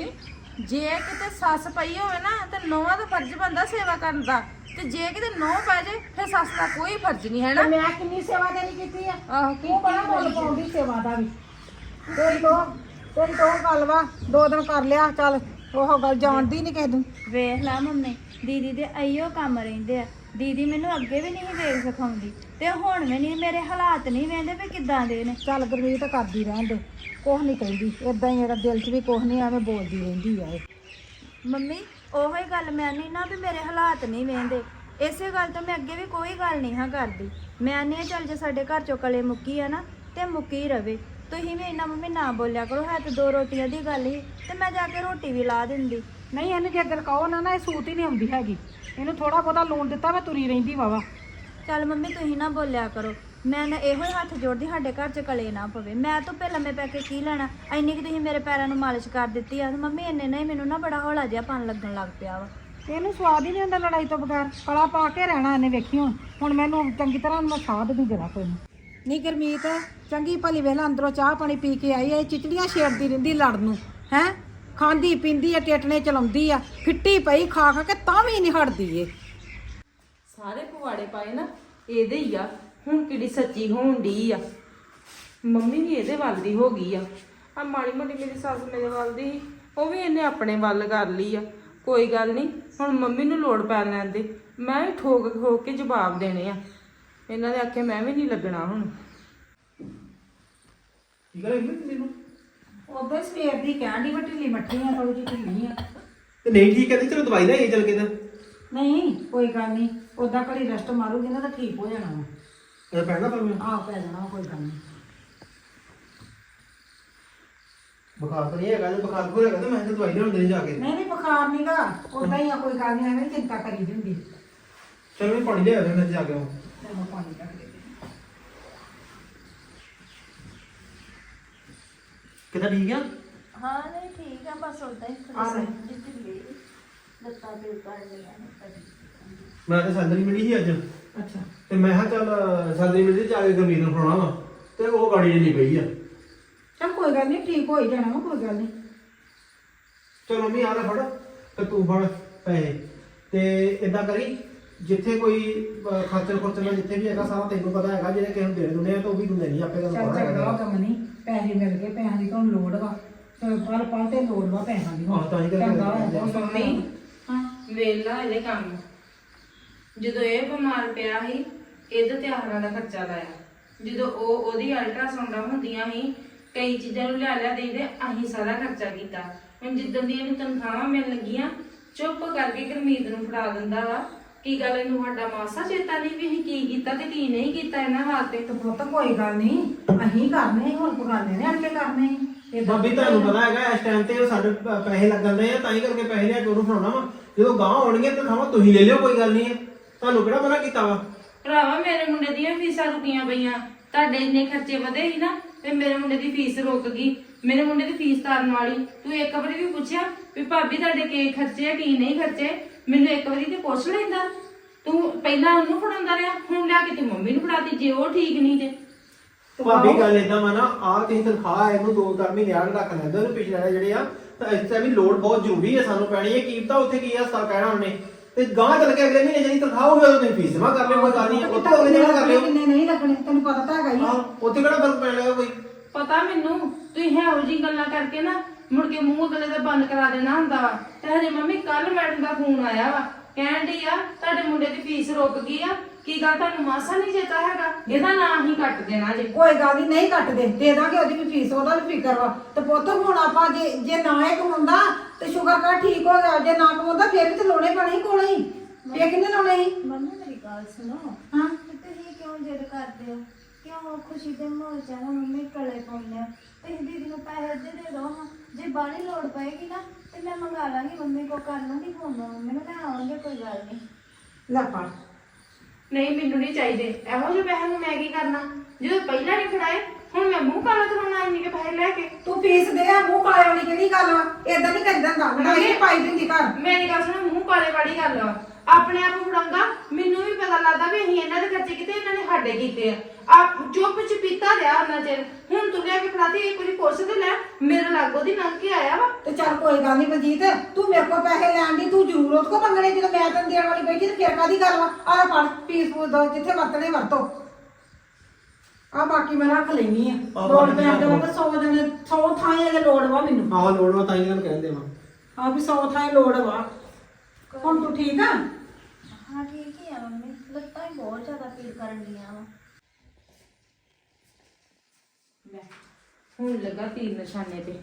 Speaker 3: ਜੇ ਕਿਤੇ ਸੱਸ ਪਈ ਹੋਵੇ ਨਾ ਤੇ ਨੌਵਾਂ ਦਾ ਫਰਜ਼ ਬੰਦਾ ਸੇਵਾ ਕਰਨ ਦਾ। ਤੇ ਜੇ ਕਿਤੇ ਨੌ ਪੈ ਜੇ ਫਿਰ ਸੱਸ ਦਾ ਕੋਈ ਫਰਜ਼ ਨਹੀਂ ਹੈ ਨਾ
Speaker 2: ਤੇ ਮੈਂ ਕਿੰਨੀ ਸੇਵਾ ਤੇਰੀ ਕੀਤੀ ਆ?
Speaker 3: ਆਹੋ
Speaker 2: ਤੂੰ ਬੜਾ ਮੁੱਲ ਪਾਉਂਦੀ ਸੇਵਾ ਦਾ ਵੀ। ਤੇਰੀ ਤੋਂ ਤੇਰੀ ਤੋਂ ਗੱਲ ਵਾ ਦੋ ਦਿਨ ਕਰ ਲਿਆ ਚੱਲ। ਉਹ ਗੱਲ ਜਾਣਦੀ ਨਹੀਂ ਕਿਸੇ ਨੂੰ।
Speaker 1: ਵੇਖ ਲਾ ਮੰਮੀ ਦੀਦੀ ਦੇ ਆਈਓ ਕੰਮ ਰਹਿੰਦੇ ਆ। ਦੀਦੀ ਮੈਨੂੰ ਅੱਗੇ ਵੀ ਨਹੀਂ ਵੇਖ ਸਿਖਾਉਂਦੀ ਤੇ ਹੁਣ ਵੀ ਨਹੀਂ ਮੇਰੇ ਹਾਲਾਤ ਨਹੀਂ ਵੇਂਦੇ ਵੀ ਕਿੱਦਾਂ ਦੇ ਨੇ।
Speaker 2: ਚੱਲ ਗੁਰਮੀਤ ਕਰਦੀ ਰਹਿਣ ਦੇ ਕੁਛ ਨਹੀਂ ਕਹਿੰਦੀ। ਇਦਾਂ ਹੀ ਇਹਦਾ ਦਿਲ 'ਚ ਵੀ ਕੁਛ ਨਹੀਂ ਐਵੇਂ ਬੋਲਦੀ ਰਹਿੰਦੀ ਆ ਇਹ।
Speaker 1: ਮੰਮੀ ਉਹੋ ਹੀ ਗੱਲ ਮੈਂ ਨਹੀਂ ਨਾ ਵੀ ਮੇਰੇ ਹਾਲਾਤ ਨਹੀਂ ਵੇਂਦੇ ਇਸੇ ਗੱਲ ਤੋਂ ਮੈਂ ਅੱਗੇ ਵੀ ਕੋਈ ਗੱਲ ਨਹੀਂ ਹਾਂ ਕਰਦੀ। ਮੈਂ ਨਹੀਂ ਚੱਲ ਜੇ ਸਾਡੇ ਘਰ ਚੋਂ ਕਲੇ ਮੁੱਕੀ ਆ ਨਾ ਤੇ ਮੁੱਕੀ ਰਵੇ। ਤੁਸੀਂ ਵੀ ਇੰਨਾ ਮੰਮੀ ਨਾ ਬੋਲਿਆ ਕਰੋ ਹੈ ਤੇ ਦੋ ਰੋਟੀਆਂ ਦੀ ਗੱਲ ਹੀ ਤੇ ਮੈਂ ਜਾ ਕੇ ਰੋਟੀ ਵੀ ਲਾ ਦਿੰਦੀ।
Speaker 2: ਨਹੀਂ ਇਹਨੂੰ ਜੇ ਅੱਗੇ ਕਹੋ ਨਾ ਨਾ ਇਹ ਸੂਤ ਹੀ ਨਹੀਂ ਆਉਂਦੀ ਹੈਗੀ। ਇਹਨੂੰ ਥੋੜਾ ਬਹੁਤਾ ਲੂਣ ਦਿੱਤਾ ਮੈਂ ਤੁਰੀ ਰਹਿੰਦੀ ਵਾਵਾ
Speaker 1: ਚੱਲ ਮੰਮੀ ਤੁਸੀਂ ਨਾ ਬੋਲਿਆ ਕਰੋ। ਮੈਂ ਨਾ ਇਹੋ ਹੀ ਹੱਥ ਜੋੜਦੀ ਸਾਡੇ ਘਰ 'ਚ ਕਲੇ ਨਾ ਪਵੇ। ਮੈਂ ਤਾਂ ਪਹਿਲਾਂ ਮੈਂ ਪੈ ਕੇ ਕੀ ਲੈਣਾ? ਇੰਨੀ ਕਿ ਤੁਸੀਂ ਮੇਰੇ ਪੈਰਾਂ ਨੂੰ ਮਾਲਿਸ਼ ਕਰ ਦਿੱਤੀ ਆ। ਤੇ ਮੰਮੀ ਇੰਨੇ ਨਹੀਂ ਮੈਨੂੰ ਨਾ ਬੜਾ ਹੌਲਾ ਜਿਹਾ ਪਨ ਲੱਗਣ ਲੱਗ ਪਿਆ ਵਾ।
Speaker 2: ਇਹਨੂੰ ਸਵਾਦ ਹੀ ਨਹੀਂ ਹੁੰਦਾ ਲੜਾਈ ਤੋਂ ਬਗੈਰ। ਕਲਾ ਪਾ ਕੇ ਰਹਿਣਾ ਇਹਨੇ ਵੇਖੀ ਹੁਣ। ਹੁਣ ਮੈਨੂੰ ਚੰਗੀ ਤਰ੍ਹਾਂ ਮੈਂ ਸਾਧ ਨਹੀਂ ਦੇਣਾ ਕੋਈ ਨੂੰ ਨਹੀਂ ਗਰਮੀਤ ਚੰਗੀ ਭਲੀ ਵੇਲਾ ਅੰਦਰੋਂ ਚਾਹ ਪਾਣੀ ਪੀ ਕੇ ਆਈ ਐ ਚਿਚੜੀਆਂ ਛੇੜਦੀ ਰਹਿੰਦੀ ਲੜ ਨੂੰ ਹੈ? ਖਾਂਦੀ ਪੀਂਦੀ ਐ ਟੇਟਣੇ ਚਲਾਉਂਦੀ ਆ ਫਿੱਟੀ ਪਈ ਖਾ ਖਾ ਕੇ ਤਾਂ ਵੀ ਨਹੀਂ ਹਟਦੀ ਏ
Speaker 3: ਸਾਰੇ ਪਵਾੜੇ ਪਾਏ ਨਾ ਇਹਦੇ ਹੀ ਆ। ਹੁਣ ਕਿਹੜੀ ਸੱਚੀ ਹੋਣ ਦੀ ਆ। ਮੰਮੀ ਵੀ ਇਹਦੇ ਵੱਲ ਦੀ ਹੋ ਗਈ ਆ। ਆ ਮਾੜੀ ਮੋਟੀ ਮੇਰੀ ਸੱਸ ਮੇਰੇ ਵੱਲ ਦੀ ਸੀ ਉਹ ਵੀ ਇਹਨੇ ਆਪਣੇ ਵੱਲ ਕਰ ਲਈ ਆ। ਕੋਈ ਗੱਲ ਨਹੀਂ ਹੁਣ ਮੰਮੀ ਨੂੰ ਲੋੜ ਪੈਣ ਲੈਣ ਦੇ। ਮੈਂ ਵੀ ਠੋਕ ਠੋਕ ਕੇ ਜਵਾਬ ਦੇਣੇ ਆ। ਇਹਨਾਂ ਦੇ ਆਖੇ ਮੈਂ ਵੀ ਨਹੀਂ ਲੱਗਣਾ ਹੁਣ।
Speaker 4: ਕੀ ਕਰੇ ਮੈਨੂੰ
Speaker 2: ਉਦੋਂ ਸਵੇਰ ਦੀ ਕਹਿਣ ਦੀ ਢਿੱਲੀ ਮੱਠੀ ਆ ਥੋੜੀ ਜਿਹੀ ਢਿੱਲੀ ਆ।
Speaker 4: ਤੇ ਨਹੀਂ ਠੀਕ ਕਹਿੰਦੇ ਚਲੋ ਦਵਾਈ ਲੈ ਆਈਏ ਚੱਲ ਕੇ ਤਾਂ।
Speaker 2: ਨਹੀਂ ਕੋਈ ਗੱਲ ਨਹੀਂ ਉਦਾਂ ਘੜੀ ਰੈਸਟ ਮਾਰੂਗੀ ਨਾ ਤਾਂ ਠੀਕ ਹੋ ਜਾਣਾ ਵਾ।
Speaker 4: ਇਹ ਪੈਣਾ ਪਰ ਮੈਂ?
Speaker 2: ਆਹ ਪੈ ਜਾਣਾ ਕੋਈ ਗੱਲ ਨਹੀਂ।
Speaker 4: ਬੁਖਾਰ ਤਾਂ ਨਹੀਂ ਹੈਗਾ ਜੇ ਬੁਖਾਰ ਹੋ ਤਾਂ ਮੈਂ ਤਾਂ ਦਵਾਈ ਲਿਆਉਣ ਦੇ ਜਾ ਕੇ।
Speaker 2: ਨਹੀਂ ਨਹੀਂ ਬੁਖਾਰ ਨਹੀਂਗਾ ਉਦਾਂ ਹੀ ਆ ਕੋਈ ਗੱਲ ਨਹੀਂ ਐਵੇਂ ਚਿੰਤਾ ਕਰੀ ਦੀ ਹੁੰਦੀ।
Speaker 4: ਚਲ ਮੈਂ ਪਾਣੀ ਲਿਆ ਫਿਰ ਮੈਂ ਜਾ ਕੇ ਆਉਂ
Speaker 2: ਚਲੋ ਪਾਣੀ ਰੱਖ ਦੇ।
Speaker 4: ਕਿੱਦਾਂ ਠੀਕ ਆ?
Speaker 1: ਹਾਂ ਨਹੀਂ ਠੀਕ ਆ ਬਸ ਉਦਾਂ ਹੀ
Speaker 2: ਆ ਲੈ।
Speaker 1: ਲੱਤਾਂ ਪੀੜ ਕਰ ਲਈਆਂ ਨੇ ਕਦੀ
Speaker 4: ਮੈਂ ਤਾਂ ਸੈਲਰੀ ਮਿਲੀ ਸੀ ਅੱਜ।
Speaker 2: ਅੱਛਾ।
Speaker 4: ਤੇ ਮੈਂ ਕਿਹਾ ਚੱਲ ਸੈਲਰੀ ਮਿਲੀ ਜਾ ਕੇ ਗੰਭੀਰ ਨੂੰ ਫੜਾਉਣਾ ਵਾ। ਤੇ ਉਹ ਗਾੜੀ ਜਿਹੀ ਨਹੀਂ ਪਈ ਆ।
Speaker 2: ਚਲ ਕੋਈ ਗੱਲ ਨਹੀਂ ਠੀਕ ਹੋ ਹੀ ਜਾਣਾ ਵਾ ਕੋਈ ਗੱਲ ਨਹੀਂ।
Speaker 4: ਚਲ ਮੰਮੀ ਆ ਲੈ ਫੜ। ਤੇ ਤੂੰ ਫੜ ਪੈਸੇ। ਤੇ ਇਦਾਂ ਕਰੀ ਜਿੱਥੇ ਕੋਈ ਖਰਚਣ ਖੁਰਚਣ ਦਾ ਜਿੱਥੇ ਵੀ ਹੈਗਾ ਸਾਰਾ ਤੈਨੂੰ ਪਤਾ ਹੈਗਾ ਜਿਹੜੇ ਕਿਸੇ ਨੂੰ ਦੇਣੇ ਦੁਨੇ ਆ ਤਾਂ ਉਹ ਵੀ ਦਿੰਦੇ ਨਹੀਂ ਆਪੇ
Speaker 2: ਚੱਲ
Speaker 4: ਪਤਾ ਹੈਗਾ।
Speaker 2: ਹੋ ਕੰਮ ਨਹੀਂ ਪੈਸੇ ਮਿਲ ਗਏ ਪੈਸਿਆਂ ਦੀ ਤੁਹਾਨੂੰ ਲੋੜ ਵਾ। ਚਲ ਪਲ ਪਲ ਤੇ ਲੋੜ ਵਾ ਪੈਸਿਆਂ ਦੀ।
Speaker 4: ਆਹ, ਤਾਂ ਹੀ ਕਰਕੇ
Speaker 2: ਚੰਗਾ ਹੋ ਗਿਆ।
Speaker 3: ਮੰਮੀ
Speaker 2: ਹਾਂ
Speaker 3: ਵੇਲਾ ਇਹਦੇ ਕੰਮ। ਜਦੋਂ ਇਹ ਬਿਮਾਰ ਪਿਆ ਸੀ ਇਹਦੇ ਤੇ ਆਹਾਰਾਂ ਦਾ ਖਰਚਾ ਲਾਇਆ। ਜਦੋਂ ਉਹ ਉਹਦੀ ਅਲਟਰਾਸਾਉਂਡਾਂ ਹੁੰਦੀਆਂ ਸੀ ਕਈ ਚੀਜ਼ਾਂ ਨੂੰ ਲਿਆ ਲਿਆ ਦੇਈਦੇ ਅਸੀਂ ਸਾਰਾ ਖਰਚਾ ਕੀਤਾ। ਹੁਣ ਜਿੱਦਣ ਦੀਆਂ ਇਹਨੂੰ ਤਨਖਾਹਾਂ ਮਿਲਣ ਲੱਗੀਆਂ ਚੁੱਪ ਕਰਕੇ ਗੁਰਮੀਤ ਨੂੰ ਫੜਾ ਦਿੰਦਾ ਵਾ। ਕੀ ਗੱਲ ਇਹਨੂੰ ਸਾਡਾ ਮਾਸਾ ਚੇਤਾ ਨਹੀਂ ਵੀ ਅਸੀਂ ਕੀ ਕੀਤਾ ਤੇ ਕੀ ਨਹੀਂ ਕੀਤਾ ਇਹਨਾਂ ਵਾਸਤੇ?
Speaker 2: ਤੇ ਪੁੱਤ ਕੋਈ ਗੱਲ ਨਹੀਂ। ਅਸੀਂ ਕਰਨੇ ਹੁਣ ਪਗਾਨੇ ਨੇ ਅੜ ਕੇ ਕਰਨੇ। ਏਦਾਂ
Speaker 4: ਭਾਬੀ ਤੁਹਾਨੂੰ ਪਤਾ ਹੈਗਾ ਇਸ ਟਾਈਮ ਤੇ ਸਾਡੇ ਪ- ਪੈਸੇ ਲੱਗਣ ਦੇ ਆ ਤਾਂ ਹੀ ਕਰਕੇ ਪੈਸੇ ਲਿਆ ਕੇ ਉਹਨੂੰ ਫੜਾਉਣਾ ਵਾ। ਜਦੋਂ ਗਾਂ ਆਉਣਗੇ ਤਾਂ ਖਾਵਾ ਤੁਸੀਂ ਲੈ ਲਿਓ ਕੋਈ ਗੱਲ ਨਹੀਂ। ਹੈ ਤੁਹਾਨੂੰ ਕਿਹੜਾ ਮਨਾ ਕੀਤਾ ਵਾ?
Speaker 3: ਭਰਾਵਾ ਮੇਰੇ ਮੁੰਡੇ ਦੀਆਂ ਫੀਸਾਂ ਰੁਕੀਆਂ ਪਈਆਂ। ਤੁਹਾਡੇ ਇੰਨੇ ਖਰਚੇ ਵਧੇ ਸੀ ਨਾ, ਤੇ ਮੇਰੇ ਮੁੰਡੇ ਦੀ ਫੀਸ ਰੁਕ ਗਈ। ਮੇਰੇ ਮੁੰਡੇ ਦੀ ਫੀਸ ਤਾਰਨ ਵਾਲੀ। ਤੂੰ ਇੱਕ ਵਾਰੀ ਵੀ ਪੁੱਛਿਆ ਵੀ ਭਾਬੀ ਤੁਹਾਡੇ ਕੀ ਖਰਚੇ ਆ ਕੀ ਨਹੀਂ ਖਰਚੇ? ਮੈਨੂੰ ਇੱਕ ਵਾਰੀ ਤੇ ਪੁੱਛ ਲੈਂਦਾ। ਤੂੰ ਪਹਿਲਾਂ ਉਹਨੂੰ ਫੜਾਉਂਦਾ ਰਿਹਾ, ਹੁਣ ਲਿਆ ਕੇ ਤੇ ਮੰਮੀ ਨੂੰ ਫੜਾਤੀ, ਜੇ ਉਹ ਠੀਕ ਨਹੀਂ ਤੇ।
Speaker 4: ਭਾਬੀ, ਗੱਲ ਇਦਾਂ ਵਾ ਨਾ ਆ ਕਿਸੇ ਤਨਖਾਹ ਇਹਨੂੰ ਦੋ ਚਾਰ ਮਹੀਨੇ ਆੜ ਰੱਖ ਲੈਂਦੇ ਉਹਨੂੰ ਪਿਛਲੇ ਜਿਹੜੇ ਆ, ਤਾਂ ਇਸ ਤੇ ਵੀ ਲੋਡ ਬਹੁਤ ਜ਼ਰੂਰੀ ਹੈ ਸਾਨੂੰ ਪੈਣੀ ਹੈ ਕੀਮਤਾਂ ਉੱਥੇ ਕੀ ਆ ਸਰ ਕਹਿਣਾ ਉਹਨੇ। ਤੇ ਗਾਂ ਚੱਲ ਕੇ ਅਗਲੇ ਮਹੀਨੇ ਜਿਹੜੀ ਤਨਖਾਹ ਹੋਵੇ ਉਦੋਂ ਤੁਸੀਂ ਫੀਸ ਜਮਾ ਕਰ ਲਿਓ ਕੋਈ ਗੱਲ ਨਹੀਂ ਉੱਥੇ ਅਗਲੇ ਦਿਨ ਕਰ ਲਿਓ।
Speaker 2: ਕਿੰਨੇ ਨਹੀਂ ਲੱਗਣੇ ਤੈਨੂੰ ਪਤਾ ਤਾਂ ਹੈਗਾ ਹੀ ਆ।
Speaker 4: ਹਾਂ ਉੱਥੇ ਕਿਹੜਾ ਫ਼ਰਕ ਪੈਣ ਲੱਗਾ ਕੋਈ?
Speaker 3: ਪਤਾ ਮੈਨੂੰ ਤੁਸੀਂ ਇਹੋ ਜੀ ਗੱਲਾਂ ਕਰਕੇ ਨਾ ਮੁੜ ਕੇ ਮੂੰਹ ਅਗਲੇ ਦਾ ਬੰਦ ਕਰਾ ਦੇਣਾ ਹੁੰਦਾ ਵਾ। ਤੇ ਹਜੇ ਮੰਮੀ ਕੱਲ ਮੈਡਮ ਦਾ ਫੋਨ ਆਇਆ ਵਾ। ਕਹਿਣ ਡਈ ਆ ਤੁਹਾਡੇ ਮੁੰਡੇ ਦੀ ਫੀਸ ਰੁਕ ਗਈ ਆ ਕੀ ਗੱਲ ਤੁਹਾਨੂੰ ਮਾਸਾ ਨਹੀਂ ਚੇਤਾ ਹੈਗਾ? ਇਹਦਾ ਨਾਂ ਹੀ ਕੱਟ ਦੇਣਾ ਜੇ।
Speaker 2: ਕੋਈ ਗੱਲ ਨਹੀਂ ਨਹੀਂ ਕੱਟਦੇ ਦੇ ਦਾਂਗੇ ਉਹਦੀ ਵੀ ਫੀਸ ਉਹਦਾ ਵੀ ਫਿਕਰ ਵਾ। ਤੇ ਪੁੱਤ ਹੁਣ ਆਪਾਂ ਜੇ ਜੇ ਨਾ ਇਹ ਕਮਾਉਂਦਾ ਤੇ ਸ਼ੁਗਰ ਕਰ ਠੀਕ ਹੋ ਗਿਆ ਜੇ ਨਾ ਕਮਾਉਂਦਾ ਫਿਰ ਵੀ ਤੇ ਲੋਣੇ ਪੈਣੇ ਹੀ ਕੋਲੇ ਹੀ। ਫੇਰ ਕਿੰਨੇ ਲਾਉਣੇ ਸੀ
Speaker 1: ਮੰਮੀ ਮੇਰੀ ਗੱਲ ਸੁਣੋ।
Speaker 2: ਹਾਂ।
Speaker 1: ਤੇ ਤੁਸੀਂ ਕਿਉਂ ਜਿੱਦ ਕਰਦੇ ਹੋ? ਕਿਉਂ ਖੁਸ਼ੀ ਦੇ ਮਾਹੌਲ ਚ ਨਾ ਮੰਮੀ ਕਲੇ ਪਾਉਂਦੇ ਹੋ ਤੁਸੀਂ ਦੀਦੀ ਨੂੰ ਪੈਸੇ ਦੇ ਦਿਓ ਹਾਂ ਜੇ ਬਾਹਲੀ ਲੋੜ ਪਏਗੀ ਨਾ ਤੇ ਮੈਂ ਮੰਗਾ ਲਾਂਗੀ ਮੰਮੀ ਕੋ ਕਰ ਲੂੰਗੀ ਫੋਨ ਮੰਮੀ ਨੂੰ ਲੈ ਆਵਾਂਗੇ ਕੋਈ ਗੱਲ ਨਹੀਂ।
Speaker 2: ਲੈ ਫੜ।
Speaker 3: ਨਹੀਂ ਮੈਨੂੰ ਨਹੀਂ ਚਾਹੀਦੇ। ਇਹੋ ਜਿਹੇ ਪੈਸੇ ਨੂੰ ਮੈਂ ਕੀ ਕਰਨਾ? ਜਦੋਂ ਪਹਿਲਾਂ ਨਹੀਂ ਫੜਾਏ ਹੁਣ ਮੈਂ ਮੂੰਹ ਕਾਲਾ ਕਰਾਉਣਾ ਇੰਨੇ ਕੇ ਪੈਸੇ ਲੈ ਕੇ।
Speaker 2: ਤੂੰ ਫੀਸ ਦੇ ਆ ਮੂੰਹ ਕਾਲੇ ਵਾਲੀ ਕਿਹੜੀ ਗੱਲ ਵਾ? ਏਦਾਂ ਨਹੀਂ ਕਰੀਦਾ ਹੁੰਦਾ। ਲੜਾਈ ਨੀ ਪਾਈ ਦਿੰਦੀ ਘਰ।
Speaker 3: ਮੇਰੀ ਗੱਲ ਸੁਣੋ ਮੂੰਹ ਕਾਲੇ ਵਾਲੀ ਗੱਲ ਆ
Speaker 5: ਆਪਣੇ ਆਪ ਫੜਾਉਂਦਾ ਮੈਨੂੰ ਵੀ ਪਤਾ ਲੱਗਦਾ ਵੀ ਅਸੀਂ ਇਹਨਾਂ ਦੇ ਖਰਚੇ ਕੀਤੇ ਇਹਨਾਂ ਨੇ ਸਾਡੇ ਕੀਤੇ ਆ। ਆਪ ਚੁੱਪ ਚਪੀਤਾ ਰਿਹਾ ਉਹਨਾਂ ਚਿਰ। ਹੁਣ ਤੂੰ ਲਿਆ ਕੇ ਫੜਾਤੀ ਇੱਕ ਵਾਰੀ ਪੁੱਛ ਤੇ ਲੈ। ਮੇਰੇ ਲਾਗੋ ਦੀ ਲੰਘ ਕੇ ਆਇਆ ਵਾ।
Speaker 2: ਤੇ ਚੱਲ ਕੋਈ ਗੱਲ ਨਹੀਂ ਮਨਜੀਤ ਤੂੰ ਮੇਰੇ ਕੋਲ ਪੈਸੇ ਲੈਣ ਦੀ ਤੂੰ ਜ਼ਰੂਰ ਉਹਦੇ ਕੋਲ ਮੰਗਣੇ। ਜਦੋਂ ਮੈਂ ਤੈਨੂੰ ਦੇਣ ਵਾਲੀ ਬੈਠੀ ਤੇ ਫਿਰ ਕਾਦੀ ਗੱਲ ਵਾ? ਆਹ ਫੜ ਪੀਸ ਪੂਸ ਦੋ ਜਿੱਥੇ ਵਰਤਣੇ ਵਰਤੋ। ਆ ਬਾਕੀ ਮੈਂ ਰੱਖ ਲੈਣੀ ਆ।
Speaker 4: ਆਹ
Speaker 2: ਲੋੜ
Speaker 4: ਬਾਕੀ
Speaker 2: ਪੈਣ ਤੇ ਮੈਂ 100 ਦਿਨ 100 ਥਾਂ ਇਹ ਲੋੜ ਵਾ ਮੈਨੂੰ।
Speaker 4: ਆਹ ਲੋੜ ਵਾ ਤਾਂ ਹੀ ਗੱਲ ਕਹਿੰਦੇ ਵਾ।
Speaker 2: ਆ ਵੀ 100 ਥਾਂ ਲੋੜ ਵਾ। ਹੁਣ ਤੂੰ ਠੀਕ ਆ?
Speaker 1: ਹਾਂ ਠੀਕ ਹੀ ਆ ਮੰਮੀ। ਲੱਤਾਂ ਹੀ ਬਹੁਤ ਜ਼ਿਆਦਾ ਪੀੜ ਕਰਨ ਦੀਆਂ ਵਾ।
Speaker 5: ਹੁਣ ਲੱਗਾ ਤੀਰ ਨਿਸ਼ਾਨੇ ਤੇ।